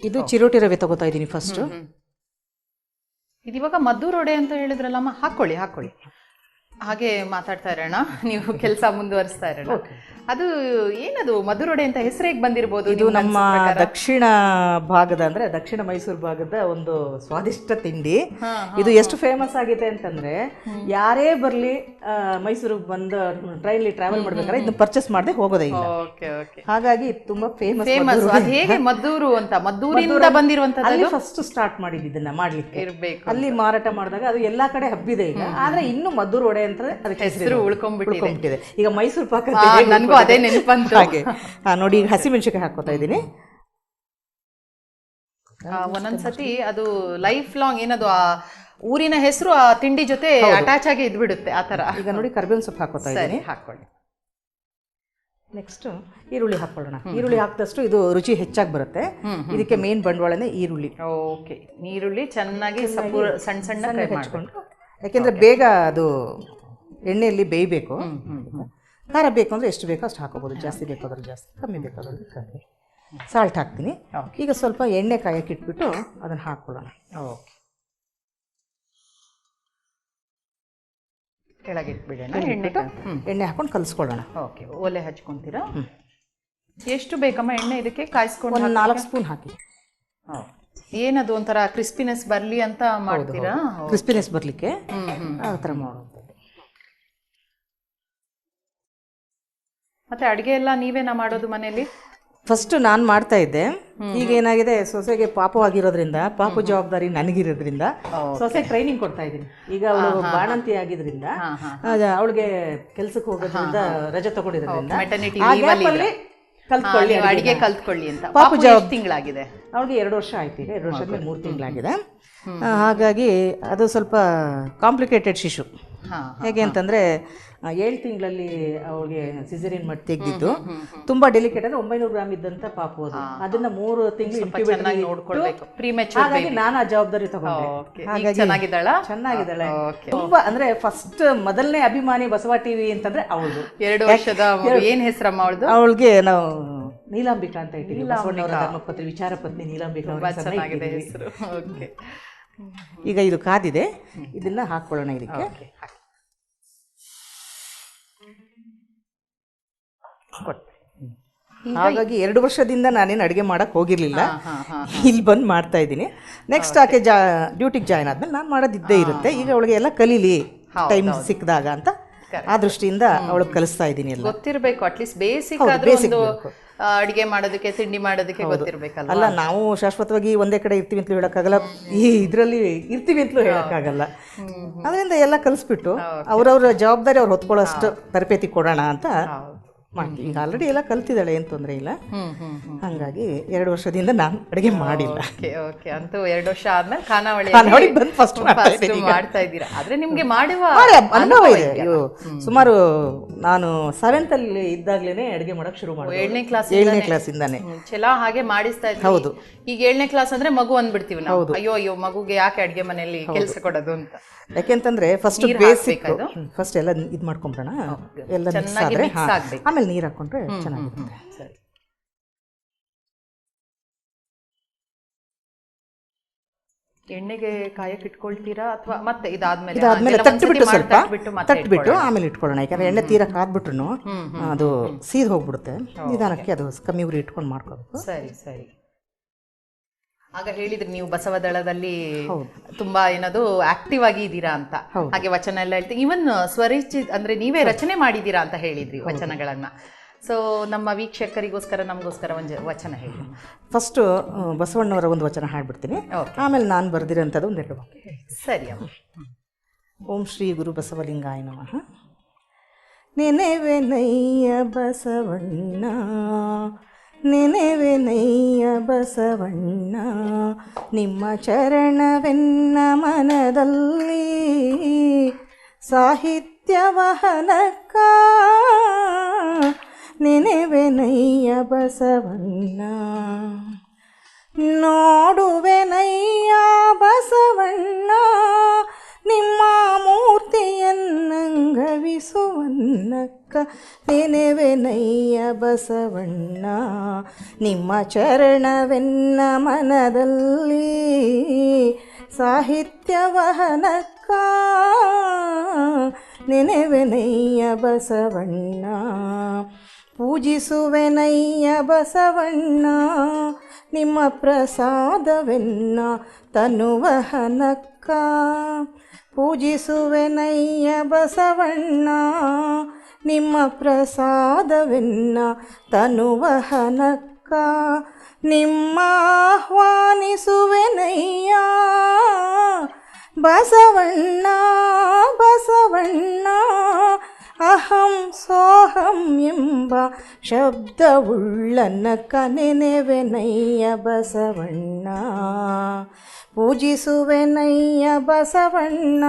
ಇದು ಚಿರೋಟಿ ರವೆ ತಗೋತಾ ಇದ್ದೀನಿ ಫಸ್ಟು ಇದಿವಾಗ ಮದ್ದೂರೊಡೆ ಅಂತ ಹೇಳಿದ್ರಲ್ಲಮ್ಮ ಹಾಕೊಳ್ಳಿ ಹಾಕೊಳ್ಳಿ. ಹಾಗೆ ಮಾತಾಡ್ತಾ ಇರೋಣ. ನೀವು ಕೆಲಸ ಮುಂದುವರಿಸ್ತಾ ಇರೋಣ. ಅದು ಏನದು? ಮಧುರೊಡೆ ಅಂತ ಹೆಸರು ಬಂದಿರಬಹುದು ಬಂದಿರ್ಬೋದು ಇದು ನಮ್ಮ ದಕ್ಷಿಣ ಭಾಗದ ಅಂದ್ರೆ ದಕ್ಷಿಣ ಮೈಸೂರು ಭಾಗದ ಒಂದು ಸ್ವಾದಿಷ್ಟ ತಿಂಡಿ. ಇದು ಎಷ್ಟು ಫೇಮಸ್ ಆಗಿದೆ ಅಂತಂದ್ರೆ ಯಾರೇ ಬರ್ಲಿ ಮೈಸೂರಿಗೆ ಬಂದು ಟ್ರೈನ್ಲಿ ಟ್ರಾವೆಲ್ ಮಾಡ್ಬೇಕಾದ್ರೆ ಇದನ್ನ ಪರ್ಚೇಸ್ ಮಾಡದೆ ಹೋಗೋದೇ ಇಲ್ಲ. ಹಾಗಾಗಿ ಇದು ತುಂಬಾ ಫೇಮಸ್ ಫೇಮಸ್ ಅದು ಹೇಗೆ ಮದ್ದೂರು ಅಂತ? ಮದ್ದೂರಿಂದ ಬಂದಿರುವಂತದ್ದು ಅಲ್ಲಿ ಫಸ್ಟ್ ಸ್ಟಾರ್ಟ್ ಮಾಡಿದ್ದು ಇದನ್ನ ಮಾಡ್ಲಿಕ್ಕೆ. ಇರ್ಬೇಕು ಅಲ್ಲಿ ಮಾರಾಟ ಮಾಡಿದಾಗ ಅದು ಎಲ್ಲಾ ಕಡೆ ಹಬ್ಬಿದೆ ಈಗ. ಆದ್ರೆ ಇನ್ನು ಮದ್ದೂರು ವಡೆ ಅಂತ ಅದಕ್ಕೆ ಹೆಸರು ಉಳ್ಕೊಂಡ್ಬಿಟ್ಟಿದೆ ಈಗ ಮೈಸೂರು ಪಾಕ ನನಗೂ ಅದೇ ನೆನಪಂತ. ಹಾಗೆ. ನೋಡಿ ಈಗ ಹಸಿಮೆಣಸಿನಕಾಯಿ ಹಾಕೋತಾ ಇದ್ದೀನಿ. ಒಂದೊಂದ್ಸತಿ ಅದು ಲೈಫ್ ಲಾಂಗ್ ಏನದು ಆ ಊರಿನ ಹೆಸರು ಆ ತಿಂಡಿ ಜೊತೆ ಅಟ್ಯಾಚ್ ಆಗಿ ಇದ್ಬಿಡುತ್ತೆ ಆ ತರ ಈಗ ನೋಡಿ ಕರ್ಬೇವಿನ ಸೊಪ್ಪು ಹಾಕೋತಾ ಇದ್ದೀನಿ. ಹಾಕೊಳ್ಳಿ ನೆಕ್ಸ್ಟ್ ಈರುಳ್ಳಿ ಹಾಕೊಳ್ಳೋಣ ಈರುಳ್ಳಿ ಹಾಕಿದಷ್ಟು ಇದು ರುಚಿ ಹೆಚ್ಚಾಗಿ ಬರುತ್ತೆ. ಇದಕ್ಕೆ ಮೇನ್ ಬಂಡವಾಳನೇ ಈರುಳ್ಳಿ. ಓಕೆ ಈರುಳ್ಳಿ ಚೆನ್ನಾಗಿ ಸಪೂರ ಸಣ್ಣ ಸಣ್ಣ ಹಚ್ಕೊಂಡು. ಯಾಕೆಂದ್ರೆ ಬೇಗ ಅದು ಎಣ್ಣೆಯಲ್ಲಿ ಬೇಯಬೇಕು. ಖಾರ ಬೇಕು ಅಂದರೆ ಎಷ್ಟು ಬೇಕೋ ಅಷ್ಟು ಹಾಕೋಬೋದು. ಜಾಸ್ತಿ ಬೇಕಾದ್ರೆ ಜಾಸ್ತಿ ಕಮ್ಮಿ ಬೇಕಾದ್ರೆ ಕಮ್ಮಿ. ಸಾಲ್ಟ್ ಹಾಕ್ತೀನಿ. ಈಗ ಸ್ವಲ್ಪ ಎಣ್ಣೆ ಕಾಯಕ್ಕೆ ಇಟ್ಬಿಟ್ಟು ಅದನ್ನು ಹಾಕ್ಕೊಳ್ಳೋಣ ಓಕೆ ಕೆಳಗಿಟ್ಬಿಡೋಣ ಎಣ್ಣೆ ಹ್ಮ್. ಎಣ್ಣೆ ಹಾಕೊಂಡು ಕಲಿಸ್ಕೊಳ್ಳೋಣ. ಓಕೆ ಒಲೆ ಹಚ್ಕೊಂತೀರಾ? ಎಷ್ಟು ಬೇಕಮ್ಮ ಎಣ್ಣೆ ಇದಕ್ಕೆ? ಕಾಯಿಸ್ಕೊಂಡು ಒಂದು ನಾಲ್ಕು ಸ್ಪೂನ್ ಹಾಕಿ. ಏನದು ಒಂಥರ ಕ್ರಿಸ್ಪಿನೆಸ್ ಬರಲಿ ಅಂತ ಮಾಡ್ತೀರಾ? ಕ್ರಿಸ್ಪಿನೆಸ್ ಬರಲಿಕ್ಕೆ ಆ ಥರ ಮಾಡೋದು. ಮತ್ತೆ ಅಡಿಗೆ ಎಲ್ಲ ನೀವೇನ ಮಾಡೋದು ಮನೆಯಲ್ಲಿ? ಫಸ್ಟ್ ನಾನು ಮಾಡ್ತಾ ಇದ್ದೆ. ಈಗ ಏನಾಗಿದೆ ಸೊಸೆಗೆ ಪಾಪು ಆಗಿರೋದ್ರಿಂದ ಪಾಪು ಜವಾಬ್ದಾರಿ ನನಗಿರೋದ್ರಿಂದ ಸೊಸೆ ಟ್ರೈನಿಂಗ್ ಕೊಡ್ತಾ ಇದ್ದೀನಿ. ಈಗ ಅವಳು ಬಾಣಂತಿ ಆಗಿದ್ರಿಂದ ಅವಳಿಗೆ ಕೆಲ್ಸಕ್ಕೆ ಹೋಗೋದ್ರಿಂದ ರಜೆ ತಗೊಂಡಿರೋದ್ರಿಂದ ಕಲ್ತ್ಕೊಳ್ಳಿ ಅಡಿಗೆ ಕಲ್ತ್ಕೊಳ್ಳಿ ಅಂತ. ಪಾಪು ಜವಾಬ್ದಾರಿ ತಿಂಗಳಾಗಿದೆ? ಅವಳಿಗೆ ಎರಡು ವರ್ಷ ಆಯ್ತು ಈಗ ಎರಡು ವರ್ಷದ ಮೇಲೆ ಮೂರು ತಿಂಗಳಾಗಿದೆ. ಹಾಗಾಗಿ ಅದು ಸ್ವಲ್ಪ ಕಾಂಪ್ಲಿಕೇಟೆಡ್ ಶಿಶು. ಹೇಗೆ ಅಂತಂದ್ರೆ ಏಳು ತಿಂಗಳಲ್ಲಿ ಅವಳಿಗೆ ಸಿಸರಿನ್ ಮಾಡಿ ತೆಗೆದಿದ್ದು. ತುಂಬಾ ಡೆಲಿಕೇಟ್ ಅಂದ್ರೆ ಒಂಬೈನೂರು ಗ್ರಾಮ್ ಇದ್ದಂತ ಪಾಪು ಅದು. ಅದನ್ನ ಮೂರು ತಿಂಗಳು ನೋಡ್ಕೊಳ್ಬೇಕು. ಹಾಗಾಗಿ ನಾನು ಆ ಜವಾಬ್ದಾರಿ ತಗೊಂಡೆ. ಹಾಗಾಗಿ ಚೆನ್ನಾಗಿದ್ದಾಳ? ತುಂಬಾ ಅಂದ್ರೆ ಫಸ್ಟ್ ಮೊದಲನೇ ಅಭಿಮಾನಿ ಬಸವ ಟಿವಿ ಅಂತಂದ್ರೆ ಅವಳು. ಎರಡು ವರ್ಷದ ಏನು ಏನ್ ಹೆಸರಮ್ಮ ಅವಳದು? ಅವಳಿಗೆ ನಾವು ನೀಲಾಂಬಿಕಾ ಅಂತ ಇಟ್ಟಿದ್ದೀವಿ. ಬಸವಣ್ಣವರ ವಿಚಾರ ಪತ್ನಿ ನೀಲಾಂಬಿಕಾ ಓಕೆ. ಈಗ ಇದು ಕಾದಿದೆ. ಇದನ್ನ ಹಾಕೊಳ್ಳೋಣ ಇದಕ್ಕೆ. ಹಾಗಾಗಿ ಎರಡು ವರ್ಷದಿಂದ ನಾನೇನು ಅಡುಗೆ ಮಾಡಕ್ಕೆ ಹೋಗಿರಲಿಲ್ಲ. *laughs* ಇಲ್ಲಿ ಬಂದು ಮಾಡ್ತಾ ಇದ್ದೀನಿ. ನೆಕ್ಸ್ಟ್ ಆಕೆ ಜಾ ಡ್ಯೂಟಿಗೆ ಜಾಯ್ನ್ ಆದ್ಮೇಲೆ ನಾನು ಮಾಡೋದಿದ್ದೇ ಇರುತ್ತೆ. ಈಗ ಅವಳಿಗೆ ಎಲ್ಲ ಕಲೀಲಿ ಟೈಮ್ ಸಿಕ್ಕಿದಾಗ ಅಂತ ಆ ದೃಷ್ಟಿಯಿಂದ ಅವಳಿಗೆ ಕಲಿಸ್ತಾ ಇದ್ದೀನಿ ಗೊತ್ತಿರಬೇಕು ಗೊತ್ತಿರ್ಬೇಕು ಅಟ್ಲೀಸ್ಟ್ ಬೇಸಿಕ್ ಹೌದು, ಅಡಿಗೆ ಮಾಡೋದಕ್ಕೆ ತಿಂಡಿ ಮಾಡೋದಕ್ಕೆ ಗೊತ್ತಿರಬೇಕಲ್ಲ ಅಲ್ಲ ನಾವು ಶಾಶ್ವತವಾಗಿ ಒಂದೇ ಕಡೆ ಇರ್ತೀವಿ ಅಂತಲೂ ಹೇಳೋಕ್ಕಾಗಲ್ಲ. ಈ ಇದರಲ್ಲಿ ಇರ್ತೀವಿ ಅಂತಲೂ ಹೇಳೋಕ್ಕಾಗಲ್ಲ. ಅದರಿಂದ ಎಲ್ಲ ಕಲಿಸ್ಬಿಟ್ಟು ಅವ್ರವ್ರ ಜವಾಬ್ದಾರಿ ಅವ್ರು ಹೊತ್ಕೊಳ್ಳೋಷ್ಟು ತರಬೇತಿ ಕೊಡೋಣ ಅಂತ ಮಾಡ್ತೀವಿ ಈಗ ಆಲ್ರೆಡಿ ಎಲ್ಲ ಕಲ್ತಿದ್ದಾಳೆ ಏನು ತೊಂದರೆ ಇಲ್ಲ. ಹಂಗಾಗಿ ಎರಡು ವರ್ಷದಿಂದ ನಾನು ಅಡುಗೆ ಮಾಡಿಲ್ಲ. Okay okay. ಅಂತೂ ಎರಡು ವರ್ಷ ಆದ್ಮೇಲೆ ಖಾನಾವಳಿ ಖಾನಾವಳಿ ಬಂದು ಫಸ್ಟ್ ಮಾಡ್ತಾ ಇದ್ದೀರಾ? ಆದ್ರೆ ನಿಮಗೆ ಮಾಡುವ ಅನುಭವ ಇದೆ. ಸುಮಾರು ನಾನು ಸೆವೆಂತ್ ಅಲ್ಲಿ ಇದ್ದಾಗ್ಲೇನೆ ಅಡುಗೆ ಮಾಡಕ್ ಶುರು ಮಾಡಿ ಏಳನೇ ಕ್ಲಾಸ್ ಏಳನೇ ಕ್ಲಾಸಿಂದಾನೆ ಮುಂಚೆಲ್ಲ ಹಾಗೆ ಮಾಡಿಸ್ತಾ ಇದ್ದೆ ಹೌದು. ಈಗ ಏಳನೇ ಕ್ಲಾಸ್ ಅಂದ್ರೆ ಮಗು ಅಂದ್ಬಿಡ್ತೀವಿ ನಾವು. ಅಯ್ಯೋ ಅಯ್ಯೋ ಮಗುಗೆ ಯಾಕೆ ಅಡುಗೆ ಮನೆಯಲ್ಲಿ ಕೆಲಸ ಕೊಡೋದು ಅಂತ? ಯಾಕೆಂತಂದ್ರೆ ಫಸ್ಟ್ ಬೇಸಿಕ್ ಫಸ್ಟ್ ಎಲ್ಲ ಇದು ಮಾಡ್ಕೊಂಬಿಡೋಣ. ಎಲ್ಲ ಮಿಕ್ಸ್ ಚೆನ್ನಾಗಿ ಆದ್ರೆ. ಆಗ್ಬೇಕು. ಆಮೇಲೆ ನೀರು ಹಾಕೊಂಡ್ರೆ ಚೆನ್ನಾಗಿರುತ್ತೆ. ಸರಿ. ಎಣ್ಣೆಗೆ ಕಾಯಕ್ಕೆ ಇಟ್ಕೊಳ್ತೀರಾ? ಅಥವಾ ಮತ್ತೆ ಇದಾದ್ಮೇಲೆ ಇದಾದ್ಮೇಲೆ ತಟ್ಟಿಬಿಟ್ಟು ಸ್ವಲ್ಪ ತಟ್ಟಿಬಿಟ್ಟು ಆಮೇಲೆ ಇಟ್ಕೊಳ್ಳೋಣ. ಯಾಕಂದ್ರೆ ಎಣ್ಣೆ ತೀರ ಕಾದ್ಬಿಟ್ರು ಅದು ಸೀದ್ ಹೋಗ್ಬಿಡುತ್ತೆ. ನಿಧಾನಕ್ಕೆ ಅದು ಕಮ್ಮಿ ಉರಿ ಇಟ್ಕೊಂಡು ಮಾಡ್ಕೋಬೇಕು. ಸರಿ ಸರಿ. ಆಗ ಹೇಳಿದ್ರಿ ನೀವು ಬಸವದಳದಲ್ಲಿ ತುಂಬಾ ಏನದು ಆಕ್ಟಿವ್ ಆಗಿ ಇದ್ದೀರಾ ಅಂತ. ಹಾಗೆ ವಚನ ಎಲ್ಲ ಹೇಳ್ತೀವಿ ಇವನ್ ಸ್ವರಿಚಿ ಅಂದ್ರೆ ನೀವೇ ರಚನೆ ಮಾಡಿದ್ದೀರಾ ಅಂತ ಹೇಳಿದ್ರಿ ವಚನಗಳನ್ನ. ಸೊ ನಮ್ಮ ವೀಕ್ಷಕರಿಗೋಸ್ಕರ ನಮಗೋಸ್ಕರ ಒಂದು ವಚನ ಹೇಳಿ. ಫಸ್ಟು ಬಸವಣ್ಣವರ ಒಂದು ವಚನ ಹಾಡ್ಬಿಡ್ತೀನಿ. ಆಮೇಲೆ ನಾನು ಬರೆದಿರೋಂಥದ್ದು ಒಂದೆರಡು ಎರಡು ಸರಿ ಅಮ್ಮ. ಓಂ ಶ್ರೀ ಗುರು ಬಸವಲಿಂಗಾಯ ನಮಃ. ನೆನೆವೆನಯ್ಯ ಬಸವಣ್ಣ ನೆನೆವೆನಯ್ಯ ಬಸವಣ್ಣ ನಿಮ್ಮ ಚರಣವೆನ್ನ ಮನದಲ್ಲಿ ಸಾಹಿತ್ಯ ವಹನಕ್ಕ ನೆನೆವೆನಯ್ಯ ಬಸವಣ್ಣ. ನೋಡುವೆನಯ್ಯ ಬಸವಣ್ಣ ನಿಮ್ಮ ಮೂರ್ತಿಯನ್ನಂಗವಿಸುವನ್ನಕ್ಕ ನೆನೆವೆನಯ್ಯ ಬಸವಣ್ಣ. ನಿಮ್ಮ ಚರಣವೆನ್ನ ಮನದಲ್ಲಿ ಸಾಹಿತ್ಯ ವಹನಕ್ಕ ನೆನೆವೆನಯ್ಯ ಬಸವಣ್ಣ. ಪೂಜಿಸುವೆನಯ್ಯ ಬಸವಣ್ಣ, ನಿಮ್ಮ ಪ್ರಸಾದವೆನ್ನ ತನುವಹನಕ್ಕ. ಪೂಜಿಸುವೆನಯ್ಯ ಬಸವಣ್ಣ ನಿಮ್ಮ ಪ್ರಸಾದವೆನ್ನ ತನುವಹನಕ್ಕ ನಿಮ್ಮ ಆಹ್ವಾನಿಸುವೆನಯ್ಯ ಬಸವಣ್ಣ ಬಸವಣ್ಣ ಅಹಂ ಸೋಹಂ ಎಂಬ ಶಬ್ದವುಳ್ಳನ ಕನೆನೆವೆನಯ್ಯ ಬಸವಣ್ಣ ಪೂಜಿಸುವೆನಯ್ಯ ಬಸವಣ್ಣ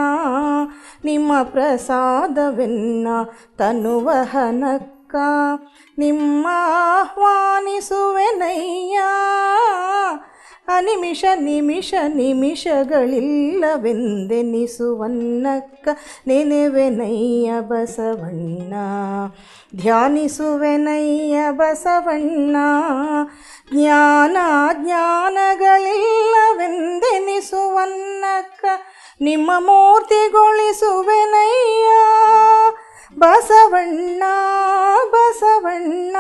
ನಿಮ್ಮ ಪ್ರಸಾದವೆನ್ನ ತನುವಹನಕ್ಕ ನಿಮ್ಮ ಆಹ್ವಾನಿಸುವೆನಯ್ಯ ಅನಿಮಿಷ ನಿಮಿಷ ನಿಮಿಷಗಳಿಲ್ಲವೆಂದೆನಿಸುವನ್ನಕ್ಕ ನೆನೆವೆನಯ್ಯ ಬಸವಣ್ಣ. ಧ್ಯಾನಿಸುವೆನಯ್ಯ ಬಸವಣ್ಣ. ಜ್ಞಾನ ಜ್ಞಾನಗಳಿಲ್ಲವೆಂದೆನಿಸುವನ್ನಕ್ಕ ನಿಮ್ಮ ಮೂರ್ತಿಗೊಳಿಸುವೆನಯ್ಯ. ಬಸವಣ್ಣ ಬಸವಣ್ಣ.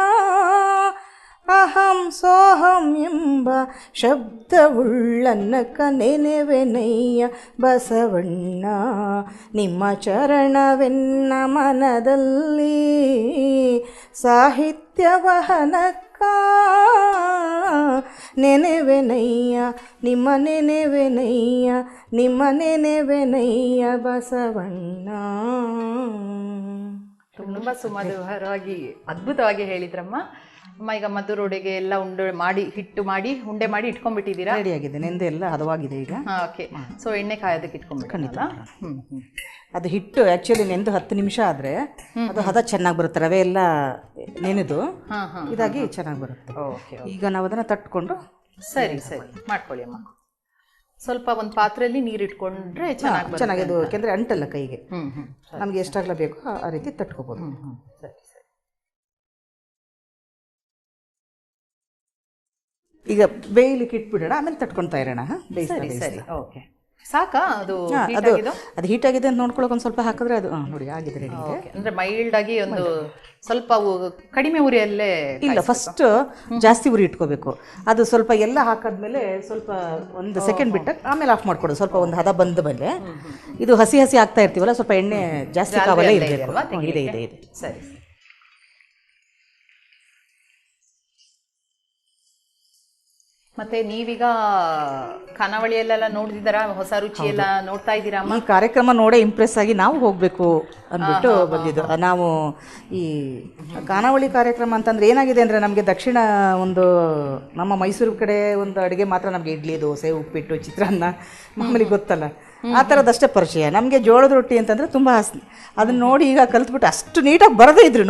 ಅಹಂ ಸೋಹಂ ಎಂಬ ಶಬ್ದವುಳ್ಳನ್ನ ನೆನೆವೆನಯ್ಯ ಬಸವಣ್ಣ, ನಿಮ್ಮ ಚರಣವೆನ್ನ ಮನದಲ್ಲಿ ಸಾಹಿತ್ಯ ವಹನಕ್ಕ ನೆನೆವೆನಯ್ಯ, ನಿಮ್ಮ ನೆನೆವೆನಯ್ಯ ನಿಮ್ಮ ನೆನೆವೆನಯ್ಯ ಬಸವಣ್ಣ. ತುಂಬ ಸುಮಧುರವಾಗಿ, ಅದ್ಭುತವಾಗಿ ಹೇಳಿದ್ರಮ್ಮ. ಅಮ್ಮ ಈಗ ಮಧುರೊಡೆಗೆ ಎಲ್ಲ ಉಂಡೆ ಮಾಡಿ ಹಿಟ್ಟು ಮಾಡಿ ಉಂಡೆ ಮಾಡಿ ಇಟ್ಕೊಂಡ್ಬಿಟ್ಟಿದ್ದೀರಾ? ಆಗಿದೆ ನೆಂದೆ ಎಲ್ಲ ಹದವಾಗಿದೆ ಈಗ. ಓಕೆ ಸೊ ಎಣ್ಣೆ ಕಾಯೋದಕ್ಕೆ ಇಟ್ಕೊಂಡ್ಬಿಟ್ಟು ಹ್ಮ್ ಹ್ಮ್ ಅದು ಹಿಟ್ಟು ಆ್ಯಕ್ಚುಲಿ ನೆಂದು ಹತ್ತು ನಿಮಿಷ ಆದರೆ ಅದು ಹದ ಚೆನ್ನಾಗಿ ಬರುತ್ತೆ ರವೆ ಎಲ್ಲ ನೆನೆದು ಹಾ ಹಾ ಇದಾಗಿ ಚೆನ್ನಾಗಿ ಬರುತ್ತೆ. ಓಕೆ ಈಗ ನಾವು ಅದನ್ನು ತಟ್ಕೊಂಡು ಸರಿ ಸರಿ. ಮಾಡ್ಕೊಳ್ಳಿ ಅಮ್ಮ. ಸ್ವಲ್ಪ ಒಂದು ಪಾತ್ರೆಯಲ್ಲಿ ನೀರು ಇಟ್ಕೊಂಡ್ರೆ ಚೆನ್ನಾಗಿ ಚೆನ್ನಾಗಿ ಅದು ಯಾಕೆಂದರೆ ಅಂಟಲ್ಲ ಕೈಗೆ. ಹ್ಮ್ ಹ್ಮ್. ನಮಗೆ ಎಷ್ಟಾಗಲ ಬೇಕೋ ಆ- ಆ ರೀತಿ ತಟ್ಕೋಬೋದು. ಸರಿ. ಈಗ ಬೇಯಲಿಕ್ಕೆ ಇಟ್ಬಿಡೋಣ ಆಮೇಲೆ ತಟ್ಕೊಳ್ತಾ ಇರೋಣ ಹಾ? ಸರಿ ಸರಿ ಓಕೆ. ಸಾಕಾ ಅದು ಅದು ಅದು ಹೀಟ್ ಆಗಿದೆ ಅಂತ ನೋಡ್ಕೊಳಕ್ಕೆ ಒಂದು ಸ್ವಲ್ಪ ಹಾಕಿದ್ರೆ ಅದು ನೋಡಿ ಆಗಿದೆ ರೆಡಿ ಅಂದ್ರೆ ಮೈಲ್ಡ್ ಆಗಿ ಒಂದು ಸ್ವಲ್ಪ ಕಡಿಮೆ ಉರಿಯಲ್ಲೇ ಇಲ್ಲ ಫಸ್ಟ್ ಜಾಸ್ತಿ ಉರಿ ಇಟ್ಕೋಬೇಕು. ಅದು ಸ್ವಲ್ಪ ಎಲ್ಲ ಹಾಕಾದ್ಮೇಲೆ ಸ್ವಲ್ಪ ಒಂದು ಸೆಕೆಂಡ್ ಬಿಟ್ಟು ಆಮೇಲೆ ಆಫ್ ಮಾಡ್ಕೊಡು ಸ್ವಲ್ಪ ಒಂದು ಹದ ಬಂದ ಮೇಲೆ. ಇದು ಹಸಿ ಹಸಿ ಆಗ್ತಾ ಇರ್ತೀವಲ್ಲ ಸ್ವಲ್ಪ ಎಣ್ಣೆ ಜಾಸ್ತಿ ಕಾವಲ್ಲ ಇರಬೇಕು. ಇದೆ ಇದೆ ಇದೆ. ಸರಿ. ಮತ್ತೆ ನೀವೀಗ ಖಾನಾವಳಿಯಲ್ಲೆಲ್ಲ ನೋಡ್ತಿದ್ದೀರಾ? ಹೊಸ ರುಚಿ ಎಲ್ಲ ನೋಡ್ತಾ ಇದ್ದೀರಾ ಅಮ್ಮ? ಈ ಕಾರ್ಯಕ್ರಮ ನೋಡೇ ಇಂಪ್ರೆಸ್ ಆಗಿ ನಾವು ಹೋಗಬೇಕು ಅಂದ್ಬಿಟ್ಟು ಬಂದಿದ್ದು. ನಾವು ಈ ಖಾನಾವಳಿ ಕಾರ್ಯಕ್ರಮ ಅಂತಂದ್ರೆ ಏನಾಗಿದೆ ಅಂದರೆ ನಮಗೆ ದಕ್ಷಿಣ ಒಂದು ನಮ್ಮ ಮೈಸೂರು ಕಡೆ ಒಂದು ಅಡುಗೆ ಮಾತ್ರ ನಮಗೆ ಇಡ್ಲಿ ದೋಸೆ ಉಪ್ಪಿಟ್ಟು ಚಿತ್ರಾನ್ನ ಮಾಮೂಲಿ ಗೊತ್ತಲ್ಲ. ಆ ಥರದಷ್ಟೇ ಪರಿಚಯ. ನಮಗೆ ಜೋಳದ ರೊಟ್ಟಿ ಅಂತಂದ್ರೆ ತುಂಬ ಅದನ್ನ ನೋಡಿ ಈಗ ಕಲ್ತ್ಬಿಟ್ಟು ಅಷ್ಟು ನೀಟಾಗಿ ಬರದೇ ಇದ್ರು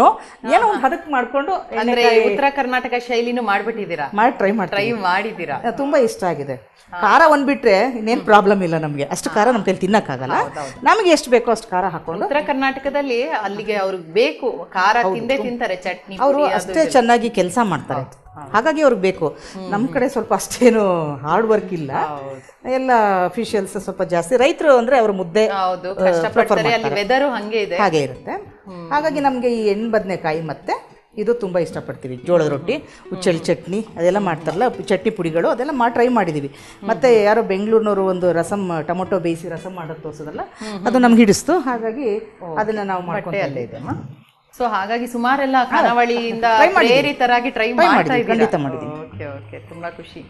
ಏನೋ ಒಂದು ಹದಕ್ಕೆ ಮಾಡಿಕೊಂಡು ಅಂದ್ರೆ ಉತ್ತರ ಕರ್ನಾಟಕ ಶೈಲಿನೂ ಮಾಡ್ಬಿಟ್ಟಿದ್ದೀರಾ? ಮಾಡಿ ಟ್ರೈ ಮಾಡಿ ಟ್ರೈ ಮಾಡಿದ್ದೀರಾ? ತುಂಬ ಇಷ್ಟ ಆಗಿದೆ. ಖಾರ ಒಂದ್ ಬಿಟ್ರೆ ಇನ್ನೇನು ಪ್ರಾಬ್ಲಮ್ ಇಲ್ಲ ನಮಗೆ. ಅಷ್ಟು ಖಾರ ನಮ್ಮ ಕೈಲಿ ತಿನ್ನಕ್ಕಾಗಲ್ಲ. ನಮಗೆ ಎಷ್ಟು ಬೇಕೋ ಅಷ್ಟು ಖಾರ ಹಾಕೊಂಡು ಉತ್ತರ ಕರ್ನಾಟಕದಲ್ಲಿ ಅಲ್ಲಿಗೆ ಅವ್ರಿಗೆ ಬೇಕು. ಖಾರ ತಿಂದೇ ತಿಂತಾರೆ ಚಟ್ನಿ ಅವರು ಅಷ್ಟೇ ಚೆನ್ನಾಗಿ ಕೆಲಸ ಮಾಡ್ತಾರೆ. ಹಾಗಾಗಿ ಅವ್ರಿಗೆ ಬೇಕು. ನಮ್ಮ ಕಡೆ ಸ್ವಲ್ಪ ಅಷ್ಟೇನು ಹಾರ್ಡ್ ವರ್ಕ್ ಇಲ್ಲ. ಎಲ್ಲ ಅಫಿಷಿಯಲ್ಸ್ ಸ್ವಲ್ಪ ಜಾಸ್ತಿ. ರೈತರು ಅಂದ್ರೆ ಅವ್ರ ಮುದ್ದೆ ಹಂಗೆ ಇರುತ್ತೆ. ಹಾಗಾಗಿ ನಮಗೆ ಈ ಎಣ್ಣೆ ಬದನೆಕಾಯಿ ಮತ್ತೆ ಇದು ತುಂಬ ಇಷ್ಟಪಡ್ತೀವಿ. ಜೋಳದ ರೊಟ್ಟಿ ಉಚ್ಚಳ್ಳಿ ಚಟ್ನಿ ಅದೆಲ್ಲ ಮಾಡ್ತಾರಲ್ಲ ಚಟ್ನಿ ಪುಡಿಗಳು ಅದೆಲ್ಲ ಮಾಡಿ ಟ್ರೈ ಮಾಡಿದೀವಿ. ಮತ್ತೆ ಯಾರೋ ಬೆಂಗಳೂರಿನವರು ಒಂದು ರಸಮ್ ಟೊಮೊಟೊ ಬೇಯಿಸಿ ರಸಮ್ ಮಾಡೋದು ತೋರಿಸೋದಲ್ಲ ಅದು ನಮ್ಗೆ ಹಿಡಿಸ್ತು. ಹಾಗಾಗಿ ಅದನ್ನ ನಾವು ಮಾಡ್ಕೊಂತ ಅಲ್ಲೇ ಇದೆ ಸೊ ಹಾಗಾಗಿ ಸುಮಾರೆಲ್ಲ ಖಾನಾವಳಿಯಿಂದ ಪ್ರೇರಿತರಾಗಿ ಟ್ರೈ ಮಾಡ್ತಾ ಇದ್ದೀರಾ? ಖಂಡಿತ ಮಾಡಿದ್ದೀವಿ ಓಕೆ ಓಕೆ ತುಂಬಾ ಖುಷಿ.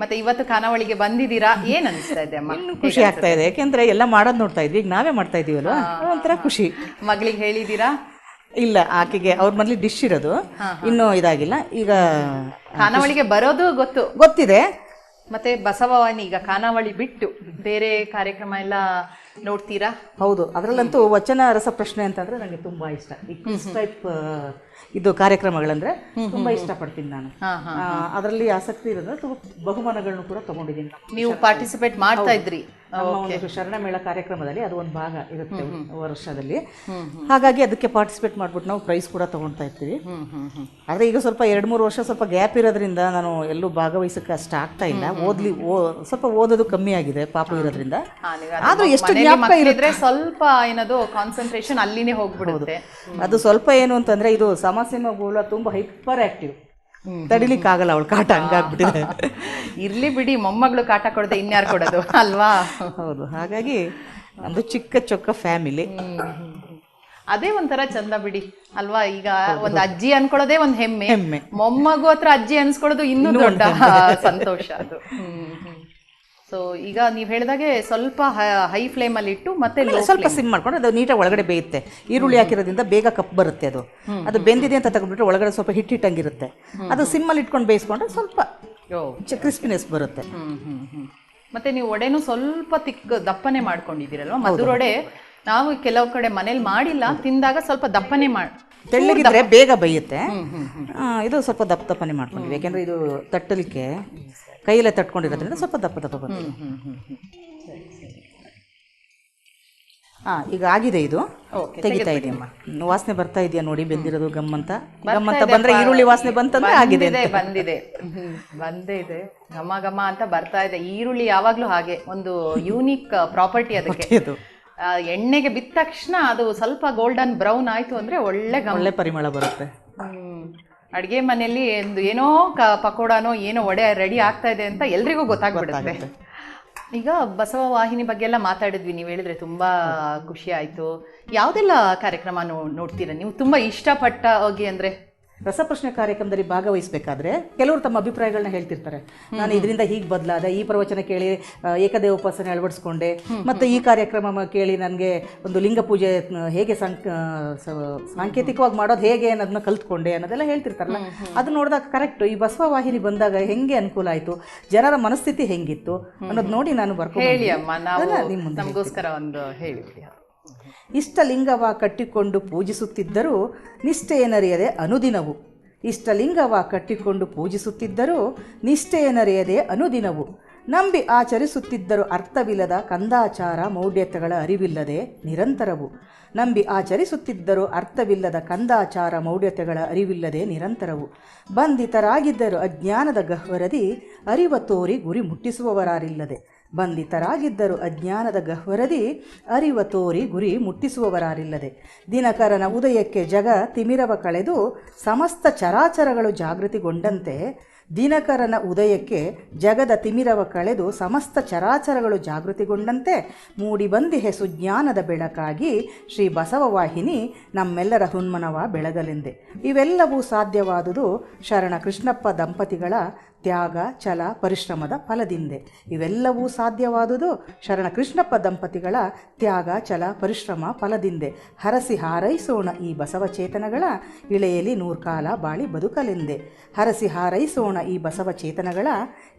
ಮತ್ತೆ ಇವತ್ತು ಖಾನಾವಳಿಗೆ ಬಂದಿದ್ದೀರಾ? ಏನ್ ಅನಿಸ್ತಾ ಇದೆ ಅಮ್ಮ? ಖುಷಿ ಆಗ್ತಾ ಇದೆ. ಯಾಕೆಂದ್ರೆ ಎಲ್ಲ ಮಾಡೋದು ನೋಡ್ತಾ ಇದ್ವಿ. ಈಗ ನಾವೇ ಮಾಡ್ತಾ ಇದೀವಲ್ಲ ಒಂಥರ ಖುಷಿ. ಮಗಳಿಗೆ ಹೇಳಿದ್ದೀರಾ? ಇಲ್ಲ ಆಕೆಗೆ ಅವ್ರ ಮನೇಲಿ ಡಿಶ್ ಇರೋದು. ಇನ್ನೂ ಇದಾಗಿಲ್ಲ. ಈಗ ಖಾನಾವಳಿಗೆ ಬರೋದು ಗೊತ್ತು? ಗೊತ್ತಿದೆ. ಮತ್ತೆ ಬಸವವಾಣಿ ಈಗ ಖಾನಾವಳಿ ಬಿಟ್ಟು ಬೇರೆ ಕಾರ್ಯಕ್ರಮ ಎಲ್ಲ ನೋಡ್ತೀರಾ? ಹೌದು. ಅದರಲ್ಲಂತೂ ವಚನ ರಸ ಪ್ರಶ್ನೆ ಅಂತಂದ್ರೆ ನನಗೆ ತುಂಬಾ ಇಷ್ಟ. ಈ ಕ್ವಿಸ್ ಟೈಪ್ ಇದು ಕಾರ್ಯಕ್ರಮಗಳಂದ್ರೆ ತುಂಬಾ ಇಷ್ಟಪಡ್ತೀನಿ ನಾನು. ಹಾ ಹಾ ಅದರಲ್ಲಿ ಆಸಕ್ತಿ ಇರೋದ್ರೆ ತುಂಬಾ ಬಹುಮಾನಗಳನ್ನು ಕೂಡ ತಗೊಂಡಿದ್ದೀನಿ ನೀವು ಪಾರ್ಟಿಸಿಪೇಟ್ ಮಾಡ್ತಾ ಇದ್ರಿ. ಒಂದು ಶರಣ ಮೇಳ ಕಾರ್ಯಕ್ರಮದಲ್ಲಿ ಅದು ಒಂದು ಭಾಗ ಇರುತ್ತೆ ವರ್ಷದಲ್ಲಿ. ಹಾಗಾಗಿ ಅದಕ್ಕೆ ಪಾರ್ಟಿಸಿಪೇಟ್ ಮಾಡ್ಬಿಟ್ಟು ನಾವು ಪ್ರೈಸ್ ಕೂಡ ತಗೊಳ್ತಾ ಇರ್ತೀವಿ. ಆದರೆ ಈಗ ಸ್ವಲ್ಪ ಎರಡು ಮೂರು ವರ್ಷ ಸ್ವಲ್ಪ ಗ್ಯಾಪ್ ಇರೋದ್ರಿಂದ ನಾನು ಎಲ್ಲೂ ಭಾಗವಹಿಸಕ್ಕೆ ಅಷ್ಟು ಆಗ್ತಾ ಇಲ್ಲ. ಓದ್ಲಿ ಓ ಸ್ವಲ್ಪ ಓದೋದು ಕಮ್ಮಿ ಆಗಿದೆ ಪಾಪ ಇರೋದ್ರಿಂದ. ಆದ್ರೂ ಎಷ್ಟು ಜ್ಞಾಪಕ ಇರುತ್ತೆ? ಸ್ವಲ್ಪ ಏನದು ಕಾನ್ಸಂಟ್ರೇಷನ್ ಅಲ್ಲಿನೇ ಹೋಗ್ಬಿಡುತ್ತೆ. ಅದು ಸ್ವಲ್ಪ ಏನು ಅಂತಂದ್ರೆ ಇದು ಸಮಸ್ಯೆ ಗೋಳ ತುಂಬಾ ಹೈಪರ್ ಆಕ್ಟಿವ್ ತಡಿಲಿಕ್ಕೆ ಆಗಲ್ಲ ಅವಳು ಕಾಟ ಹಂಗಾಗ್ಬಿಟ್ಟಿದೆ. ಇರ್ಲಿ ಬಿಡಿ ಮೊಮ್ಮಗಳು ಕಾಟ ಕೊಡದೆ ಇನ್ಯಾರು ಕೊಡೋದು ಅಲ್ವಾ? ಹೌದು ಹಾಗಾಗಿ ನಮ್ದು ಚಿಕ್ಕ ಚೊಕ್ಕ ಫ್ಯಾಮಿಲಿ. ಅದೇ ಒಂಥರ ಚಂದ ಬಿಡಿ ಅಲ್ವಾ? ಈಗ ಒಂದು ಅಜ್ಜಿ ಅನ್ಕೊಳ್ಳೋದೇ ಒಂದು ಹೆಮ್ಮೆ. ಹೆಮ್ಮೆ. ಮೊಮ್ಮಗು ಹತ್ರ ಅಜ್ಜಿ ಅನ್ಸ್ಕೊಳ್ಳೋದು ಇನ್ನೂ ದೊಡ್ಡ ಸಂತೋಷ ಅದು. ಸೊ ಈಗ ನೀವು ಹೇಳಿದಾಗೆ ಸ್ವಲ್ಪ ಹೈ ಫ್ಲೇಮಲ್ಲಿ ಇಟ್ಟು ಮತ್ತೆ low ಸ್ವಲ್ಪ ಸಿಮ್ ಮಾಡ್ಕೊಂಡು ಅದು ನೀಟಾಗಿ ಒಳಗಡೆ ಬೇಯುತ್ತೆ. ಈರುಳ್ಳಿ ಹಾಕಿರೋದ್ರಿಂದ ಬೇಗ ಕಪ್ ಬರುತ್ತೆ ಅದು. ಅದು ಬೆಂದಿದೆ ಅಂತ ತಗೊಂಡ್ಬಿಟ್ರೆ ಒಳಗಡೆ ಸ್ವಲ್ಪ ಹಿಟ್ಟು ಹಿಟ್ಟಂಗಿರುತ್ತೆ ಅದು ಸಿಮ್ಮಲ್ಲಿ ಇಟ್ಕೊಂಡು ಬೇಯಿಸ್ಕೊಂಡ್ರೆ ಸ್ವಲ್ಪ ಓ. ಕ್ರಿಸ್ಪಿನೆಸ್ ಬರುತ್ತೆ. ಹ್ಮ್ ಹ್ಮ್ ಹ್ಮ್. ಮತ್ತೆ ನೀವು ಒಡೆನು ಸ್ವಲ್ಪ ತಿಕ್ಕ ದಪ್ಪನೆ ಮಾಡ್ಕೊಂಡಿದ್ದೀರಲ್ವಾ? ಮಧುರೊಡೆ ನಾವು ಕೆಲವು ಕಡೆ ಮನೇಲಿ ಮಾಡಿಲ್ಲ ತಿಂದಾಗ ಸ್ವಲ್ಪ ದಪ್ಪನೆ ಮಾಡಿ ತೆಳ್ಳಗಿದ್ರೆ ಬೇಗ ಬೇಯುತ್ತೆ. ಆ, ಇದು ಸ್ವಲ್ಪ ದಪ್ಪ ದಪ್ಪನೆ ಮಾಡ್ಕೊಂಡ್ವಿ. ಯಾಕೆಂದ್ರೆ ಇದು ತಟ್ಟಲಿಕ್ಕೆ ಕೈಯಲ್ಲೇ ತಟ್ಕೊಂಡಿರೋದ್ರಿಂದ ಸ್ವಲ್ಪ ದಪ್ಪ ದಪ್ಪ ಬರುತ್ತೆ ಹಾಂ ಈಗ ಆಗಿದೆ ಇದು. ತೆಗಿತಾ ಇದೆಯಮ್ಮ. ವಾಸನೆ ಬರ್ತಾ ಇದೆಯಾ ನೋಡಿ ಬೆಂದಿರೋದು ಗಮ್ ಅಂತ ಗಮ್ ಅಂತ ಬಂದ್ರೆ ಈರುಳ್ಳಿ ವಾಸನೆ ಬಂತಂದ್ರೆ ಆಗಿದೆ ಬಂದಿದೆ. ಬಂದೇ ಇದೆ. ಘಮ ಘಮ ಅಂತ ಬರ್ತಾ ಇದೆ. ಈರುಳ್ಳಿ ಯಾವಾಗಲೂ ಹಾಗೆ ಒಂದು ಯೂನಿಕ್ ಪ್ರಾಪರ್ಟಿ ಅದಕ್ಕೆ. ಇದು ಆ, ಎಣ್ಣೆಗೆ ಬಿದ್ದ ತಕ್ಷಣ ಅದು ಸ್ವಲ್ಪ ಗೋಲ್ಡನ್ ಬ್ರೌನ್ ಆಯ್ತು ಅಂದ್ರೆ ಒಳ್ಳೆ ಒಳ್ಳೆ ಪರಿಮಳ ಬರುತ್ತೆ. ಅಡ್ಗೆ ಮನೆಯಲ್ಲಿ ಒಂದು ಏನೋ ಕ ಪಕೋಡಾನೋ ಏನೋ ಒಡೆ ರೆಡಿ ಆಗ್ತಾ ಇದೆ ಅಂತ ಎಲ್ರಿಗೂ ಗೊತ್ತಾಗ್ಬಿಡುತ್ತೆ. ಈಗ ಬಸವ ವಾಹಿನಿ ಬಗ್ಗೆ ಎಲ್ಲ ಮಾತಾಡಿದ್ವಿ ನೀವು ಹೇಳಿದ್ರೆ ತುಂಬ ಖುಷಿ ಆಯಿತು. ಯಾವುದೆಲ್ಲ ಕಾರ್ಯಕ್ರಮ ನೋ ನೋಡ್ತೀರಾ? ನೀವು ತುಂಬ ಇಷ್ಟಪಟ್ಟ ಹೋಗಿ ಅಂದ್ರೆ? ರಸಪ್ರಶ್ನೆ ಕಾರ್ಯಕ್ರಮದಲ್ಲಿ ಭಾಗವಹಿಸಬೇಕಾದ್ರೆ ಕೆಲವರು ತಮ್ಮ ಅಭಿಪ್ರಾಯಗಳನ್ನ ಹೇಳ್ತಿರ್ತಾರೆ. ನಾನು ಇದರಿಂದ ಹೀಗೆ ಬದಲಾದ ಈ ಪ್ರವಚನ ಕೇಳಿ ಏಕದೇವ ಉಪಾಸನೆ ಅಳವಡಿಸ್ಕೊಂಡೆ ಮತ್ತು ಈ ಕಾರ್ಯಕ್ರಮ ಕೇಳಿ ನನಗೆ ಒಂದು ಲಿಂಗ ಪೂಜೆ ಹೇಗೆ ಸಾಂಕೇತಿಕವಾಗಿ ಮಾಡೋದು ಹೇಗೆ ಅನ್ನೋದನ್ನ ಕಲ್ತ್ಕೊಂಡೆ ಅನ್ನೋದೆಲ್ಲ ಹೇಳ್ತಿರ್ತಾರಲ್ಲ. ಅದು ನೋಡಿದಾಗ ಕರೆಕ್ಟ್ ಈ ಬಸವ ವಾಹಿನಿ ಬಂದಾಗ ಹೆಂಗೆ ಅನುಕೂಲ ಆಯಿತು ಜನರ ಮನಸ್ಥಿತಿ ಹೆಂಗಿತ್ತು ಅನ್ನೋದು ನೋಡಿ ನಾನು ಬರ್ಕೊಂಡು ಹೇಳಿ ಅಮ್ಮ ನಾವು ನಿಮ್ಮ ನಮಗೋಸ್ಕರ ಒಂದು ಹೇಳಿ ಇಷ್ಟಲಿಂಗವ ಕಟ್ಟಿಕೊಂಡು ಪೂಜಿಸುತ್ತಿದ್ದರೂ ನಿಷ್ಠೆಯನರಿಯದೆ ಅನುದಿನವು. ಇಷ್ಟಲಿಂಗವ ಕಟ್ಟಿಕೊಂಡು ಪೂಜಿಸುತ್ತಿದ್ದರೂ ನಿಷ್ಠೆಯನರಿಯದೆ ಅನುದಿನವು. ನಂಬಿ ಆಚರಿಸುತ್ತಿದ್ದರೂ ಅರ್ಥವಿಲ್ಲದ ಕಂದಾಚಾರ ಮೌಢ್ಯತೆಗಳ ಅರಿವಿಲ್ಲದೆ ನಿರಂತರವು. ನಂಬಿ ಆಚರಿಸುತ್ತಿದ್ದರೂ ಅರ್ಥವಿಲ್ಲದ ಕಂದಾಚಾರ ಮೌಢ್ಯತೆಗಳ ಅರಿವಿಲ್ಲದೆ ನಿರಂತರವು. ಬಂಧಿತರಾಗಿದ್ದರೂ ಅಜ್ಞಾನದ ಗಹ್ವರದಿ ಅರಿವ ತೋರಿ ಗುರಿ ಮುಟ್ಟಿಸುವವರಾರಿಲ್ಲದೆ. ಬಂಧಿತರಾಗಿದ್ದರು ಅಜ್ಞಾನದ ಗಹ್ವರದಿ ಅರಿವ ತೋರಿ ಗುರಿ ಮುಟ್ಟಿಸುವವರಾರಿಲ್ಲದೆ ದಿನಕರನ ಉದಯಕ್ಕೆ ಜಗ ತಿಮಿರವ ಕಳೆದು ಸಮಸ್ತ ಚರಾಚರಗಳು ಜಾಗೃತಿಗೊಂಡಂತೆ ದಿನಕರನ ಉದಯಕ್ಕೆ ಜಗದ ತಿಮಿರವ ಕಳೆದು ಸಮಸ್ತ ಚರಾಚರಗಳು ಜಾಗೃತಿಗೊಂಡಂತೆ ಮೂಡಿಬಂದಿಹೆ ಸುಜ್ಞಾನದ ಬೆಳಕಾಗಿ ಶ್ರೀ ಬಸವವಾಹಿನಿ ನಮ್ಮೆಲ್ಲರ ಹುನ್ಮನವ ಬೆಳಗಲೆಂದೆ. ಇವೆಲ್ಲವೂ ಸಾಧ್ಯವಾದುದು ಶರಣ ಕೃಷ್ಣಪ್ಪ ದಂಪತಿಗಳ ತ್ಯಾಗ, ಛಲ, ಪರಿಶ್ರಮದ ಫಲದಿಂದೆ. ಇವೆಲ್ಲವೂ ಸಾಧ್ಯವಾದುದು ಶರಣ ಕೃಷ್ಣಪ್ಪ ದಂಪತಿಗಳ ತ್ಯಾಗ, ಛಲ, ಪರಿಶ್ರಮ ಫಲದಿಂದೆ. ಹರಸಿ ಹಾರೈಸೋಣ ಈ ಬಸವಚೇತನಗಳ ಇಳೆಯಲಿ ನೂರ್ಕಾಲ ಬಾಳಿ ಬದುಕಲೆಂದೆ. ಹರಸಿ ಹಾರೈಸೋಣ ಈ ಬಸವಚೇತನಗಳ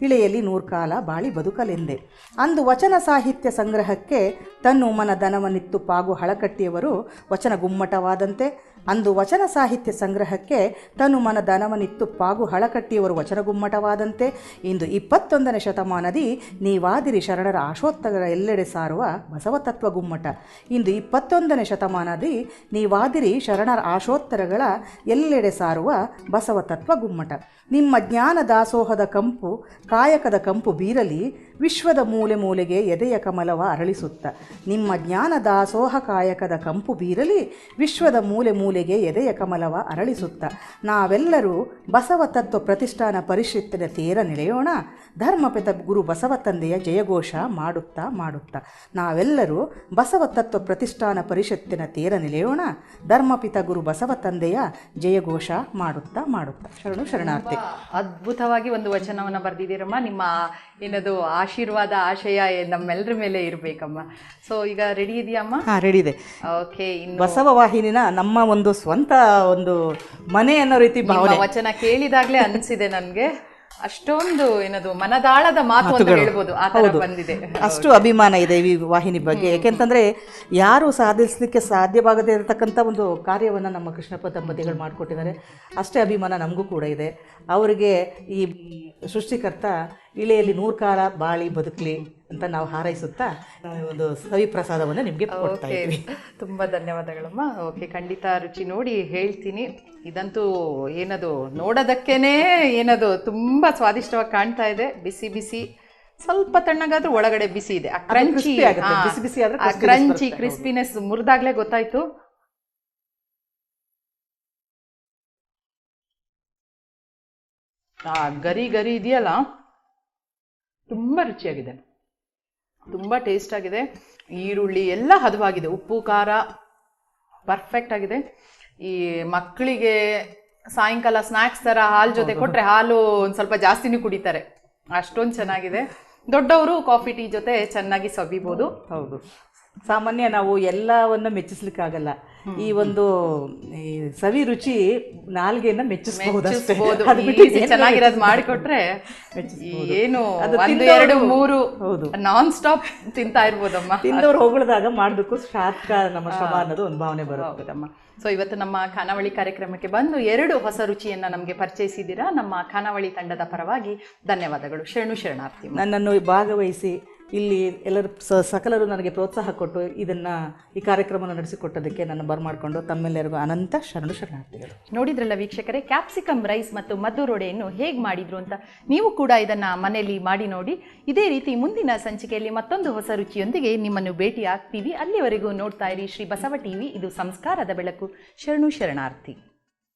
ಇಳೆಯಲಿ ನೂರ್ಕಾಲ ಬಾಳಿ ಬದುಕಲೆಂದೆ. ಅಂದು ವಚನ ಸಾಹಿತ್ಯ ಸಂಗ್ರಹಕ್ಕೆ ತನ್ನು ಮನ ದನವನಿತ್ತು ಪಾಗು ಹಳಕಟ್ಟಿಯವರು ವಚನ ಗುಮ್ಮಟವಾದಂತೆ ಅಂದು ವಚನ ಸಾಹಿತ್ಯ ಸಂಗ್ರಹಕ್ಕೆ ತನು ಮನ ದನವನಿತ್ತು ಪಾಗು ಹಳಕಟ್ಟಿಯವರು ವಚನ ಗುಮ್ಮಟವಾದಂತೆ ಇಂದು ಇಪ್ಪತ್ತೊಂದನೇ ಶತಮಾನದಿ ನೀವಾದಿರಿ ಶರಣರ ಆಶೋತ್ತರ ಎಲ್ಲೆಡೆ ಸಾರುವ ಬಸವತತ್ವ ಗುಮ್ಮಟ. ಇಂದು ಇಪ್ಪತ್ತೊಂದನೇ ಶತಮಾನದಿ ನೀವಾದಿರಿ ಶರಣರ ಆಶೋತ್ತರಗಳ ಎಲ್ಲೆಡೆ ಸಾರುವ ಬಸವತತ್ವ ಗುಮ್ಮಟ. ನಿಮ್ಮ ಜ್ಞಾನ ದಾಸೋಹದ ಕಂಪು, ಕಾಯಕದ ಕಂಪು ಬೀರಲಿ ವಿಶ್ವದ ಮೂಲೆ ಮೂಲೆಗೆ ಎದೆಯ ಕಮಲವ ಅರಳಿಸುತ್ತ. ನಿಮ್ಮ ಜ್ಞಾನ ದಾಸೋಹ ಕಾಯಕದ ಕಂಪು ಬೀರಲಿ ವಿಶ್ವದ ಮೂಲೆ ಮೂಲೆಗೆ ಎದೆಯ ಕಮಲವ ಅರಳಿಸುತ್ತ. ನಾವೆಲ್ಲರೂ ಬಸವ ತತ್ವ ಪ್ರತಿಷ್ಠಾನ ಪರಿಷತ್ತಿನ ತೇರ ನೆಲೆಯೋಣ. ಧರ್ಮಪಿತ ಗುರು ಬಸವ ತಂದೆಯ ಜಯಘೋಷ ಮಾಡುತ್ತಾ ಮಾಡುತ್ತಾ. ನಾವೆಲ್ಲರೂ ಬಸವ ತತ್ವ ಪ್ರತಿಷ್ಠಾನ ಪರಿಷತ್ತಿನ ತೇರ ನೆಲೆಯೋಣ. ಧರ್ಮಪಿತ ಗುರು ಬಸವ ತಂದೆಯ ಜಯಘೋಷ ಮಾಡುತ್ತಾ ಮಾಡುತ್ತಾ. ಶರಣು ಶರಣಾರ್ಥಿ. ಅದ್ಭುತವಾಗಿ ಒಂದು ವಚನವನ್ನು ಬರೆದಿದ್ದೀರಮ್ಮ. ನಿಮ್ಮ ಏನದು ಆಶೀರ್ವಾದ ಆಶಯ ನಮ್ಮೆಲ್ಲರ ಮೇಲೆ ಇರಬೇಕಮ್ಮ. ಸೊ ಈಗ ರೆಡಿ ಇದೆಯಮ್ಮ? ಹಾಂ ರೆಡಿ ಇದೆ. ಓಕೆ ಇನ್ನು ಬಸವ ವಾಹಿನಿನ ನಮ್ಮ ಒಂದು ಸ್ವಂತ ಒಂದು ಮನೆ ಅನ್ನೋ ರೀತಿ ಭಾವನೆ. ವಚನ ಕೇಳಿದಾಗಲೇ ಅನ್ಸಿದೆ ನನಗೆ. ಅಷ್ಟೊಂದು ಏನದು ಮನದಾಳದ ಮಾತು ಅಂತ ಹೇಳ್ಬೋದು ಆ ಬಂದಿದೆ. ಅಷ್ಟು ಅಭಿಮಾನ ಇದೆ ಈ ವಾಹಿನಿ ಬಗ್ಗೆ. ಯಾಕೆಂತಂದ್ರೆ ಯಾರು ಸಾಧಿಸಲಿಕ್ಕೆ ಸಾಧ್ಯವಾಗದೆ ಇರತಕ್ಕಂಥ ಒಂದು ಕಾರ್ಯವನ್ನು ನಮ್ಮ ಕೃಷ್ಣಪ್ಪ ದಂಪತಿಗಳು ಮಾಡಿಕೊಟ್ಟಿದ್ದಾರೆ. ಅಷ್ಟೇ ಅಭಿಮಾನ ನಮಗೂ ಕೂಡ ಇದೆ. ಅವರಿಗೆ ಈ ಸೃಷ್ಟಿಕರ್ತ ಇಳೆಯಲ್ಲಿ ನೂರು ಕಾಲ ಬಾಳಿ ಬದುಕಲಿ ಅಂತ ನಾವು ಹಾರೈಸುತ್ತಾ ಒಂದು ಸವಿ ಪ್ರಸಾದವನ್ನು ನಿಮಗೆ ಕೊಡ್ತಾ ಇದ್ದೀವಿ ತುಂಬ ಧನ್ಯವಾದಗಳಮ್ಮ. ಓಕೆ ಖಂಡಿತ ರುಚಿ ನೋಡಿ ಹೇಳ್ತೀನಿ. ಇದಂತೂ ಏನದು ನೋಡೋದಕ್ಕೇನೆ ಏನದು ತುಂಬ ಸ್ವಾದಿಷ್ಟವಾಗಿ ಕಾಣ್ತಾ ಇದೆ. ಬಿಸಿ ಬಿಸಿ ಸ್ವಲ್ಪ ತಣ್ಣಗಾದ್ರೂ ಒಳಗಡೆ ಬಿಸಿ ಇದೆ. ಆ ಕ್ರಂಚಿ. ಬಿಸಿ ಬಿಸಿ ಕ್ರಂಚಿ. ಕ್ರಿಸ್ಪಿನೆಸ್ ಮುರಿದಾಗ್ಲೇ ಗೊತ್ತಾಯ್ತು. ಆ ಗರಿ ಗರಿ ಇದೆಯಲ್ಲ? ತುಂಬ ರುಚಿಯಾಗಿದೆ. ತುಂಬ ಟೇಸ್ಟ್ ಆಗಿದೆ. ಈರುಳ್ಳಿ ಎಲ್ಲ ಹದವಾಗಿದೆ. ಉಪ್ಪು ಖಾರ ಪರ್ಫೆಕ್ಟ್ ಆಗಿದೆ. ಈ ಮಕ್ಕಳಿಗೆ ಸಾಯಂಕಾಲ ಸ್ನ್ಯಾಕ್ಸ್ ಥರ ಹಾಲು ಜೊತೆ ಕೊಟ್ಟರೆ ಹಾಲು ಒಂದು ಸ್ವಲ್ಪ ಜಾಸ್ತಿನೂ ಕುಡಿತಾರೆ. ಅಷ್ಟೊಂದು ಚೆನ್ನಾಗಿದೆ. ದೊಡ್ಡವರು ಕಾಫಿ ಟೀ ಜೊತೆ ಚೆನ್ನಾಗಿ ಸವಿಬೋದು ಹೌದು. ಸಾಮಾನ್ಯ ನಾವು ಎಲ್ಲವನ್ನ ಮೆಚ್ಚಿಸ್ಲಿಕ್ಕಾಗಲ್ಲ. ಈ ಒಂದು ಸವಿ ರುಚಿ ನಾಲ್ಗೆಯನ್ನ ಮೆಚ್ಚಿಸಬಹುದು ಚೆನ್ನಾಗಿರೋದು ಮಾಡಿಕೊಟ್ರೆ ಏನು ಒಂದು ಎರಡು ಮೂರು ಹೌದು. ನಾನ್ ಸ್ಟಾಪ್ ತಿಂತಾ ಇರ್ಬೋದಮ್ಮ. ತಿಂದವ್ರು ಹೋಗಳದಾಗ ಮಾಡಬೇಕು ಸಾರ್ಥಕ ನಮ್ಮ ಶ್ರಮ ಅನ್ನೋದು ಒಂದು ಭಾವನೆ ಬರುತ್ತೆ. ಹೌದಮ್ಮ. ಸೊ ಇವತ್ತು ನಮ್ಮ ಖಾನಾವಳಿ ಕಾರ್ಯಕ್ರಮಕ್ಕೆ ಬಂದು ಎರಡು ಹೊಸ ರುಚಿಯನ್ನ ನಮಗೆ ಪರಿಚಯಿಸಿದ್ದೀರಾ. ನಮ್ಮ ಖಾನಾವಳಿ ತಂಡದ ಪರವಾಗಿ ಧನ್ಯವಾದಗಳು. ಶರಣು ಶರಣಾರ್ಥಿ. ನನ್ನನ್ನು ಭಾಗವಹಿಸಿ ಇಲ್ಲಿ ಎಲ್ಲರೂ ಸ, ಸಕಲರು ನನಗೆ ಪ್ರೋತ್ಸಾಹ ಕೊಟ್ಟು ಇದನ್ನು ಈ ಕಾರ್ಯಕ್ರಮವನ್ನು ನಡೆಸಿಕೊಟ್ಟದಕ್ಕೆ ನನ್ನ ಬರಮಾಡಿಕೊಂಡು ತಮ್ಮೆಲ್ಲರಿಗೂ ಅನಂತ ಶರಣು ಶರಣಾರ್ಥಿಗಳು. ನೋಡಿದ್ರಲ್ಲ ವೀಕ್ಷಕರೇ ಕ್ಯಾಪ್ಸಿಕಮ್ ರೈಸ್ ಮತ್ತು ಮದ್ದೂರೊಡೆಯನ್ನು ಹೇಗೆ ಮಾಡಿದ್ರು ಅಂತ ನೀವು ಕೂಡ ಇದನ್ನು ಮನೆಯಲ್ಲಿ ಮಾಡಿ ನೋಡಿ. ಇದೇ ರೀತಿ ಮುಂದಿನ ಸಂಚಿಕೆಯಲ್ಲಿ ಮತ್ತೊಂದು ಹೊಸ ರುಚಿಯೊಂದಿಗೆ ನಿಮ್ಮನ್ನು ಭೇಟಿ ಆಗ್ತೀವಿ ಅಲ್ಲಿವರೆಗೂ ನೋಡ್ತಾ ಇರಿ ಶ್ರೀ ಬಸವ ಟಿವಿ, ಇದು ಸಂಸ್ಕಾರದ ಬೆಳಕು. ಶರಣು ಶರಣಾರ್ಥಿ.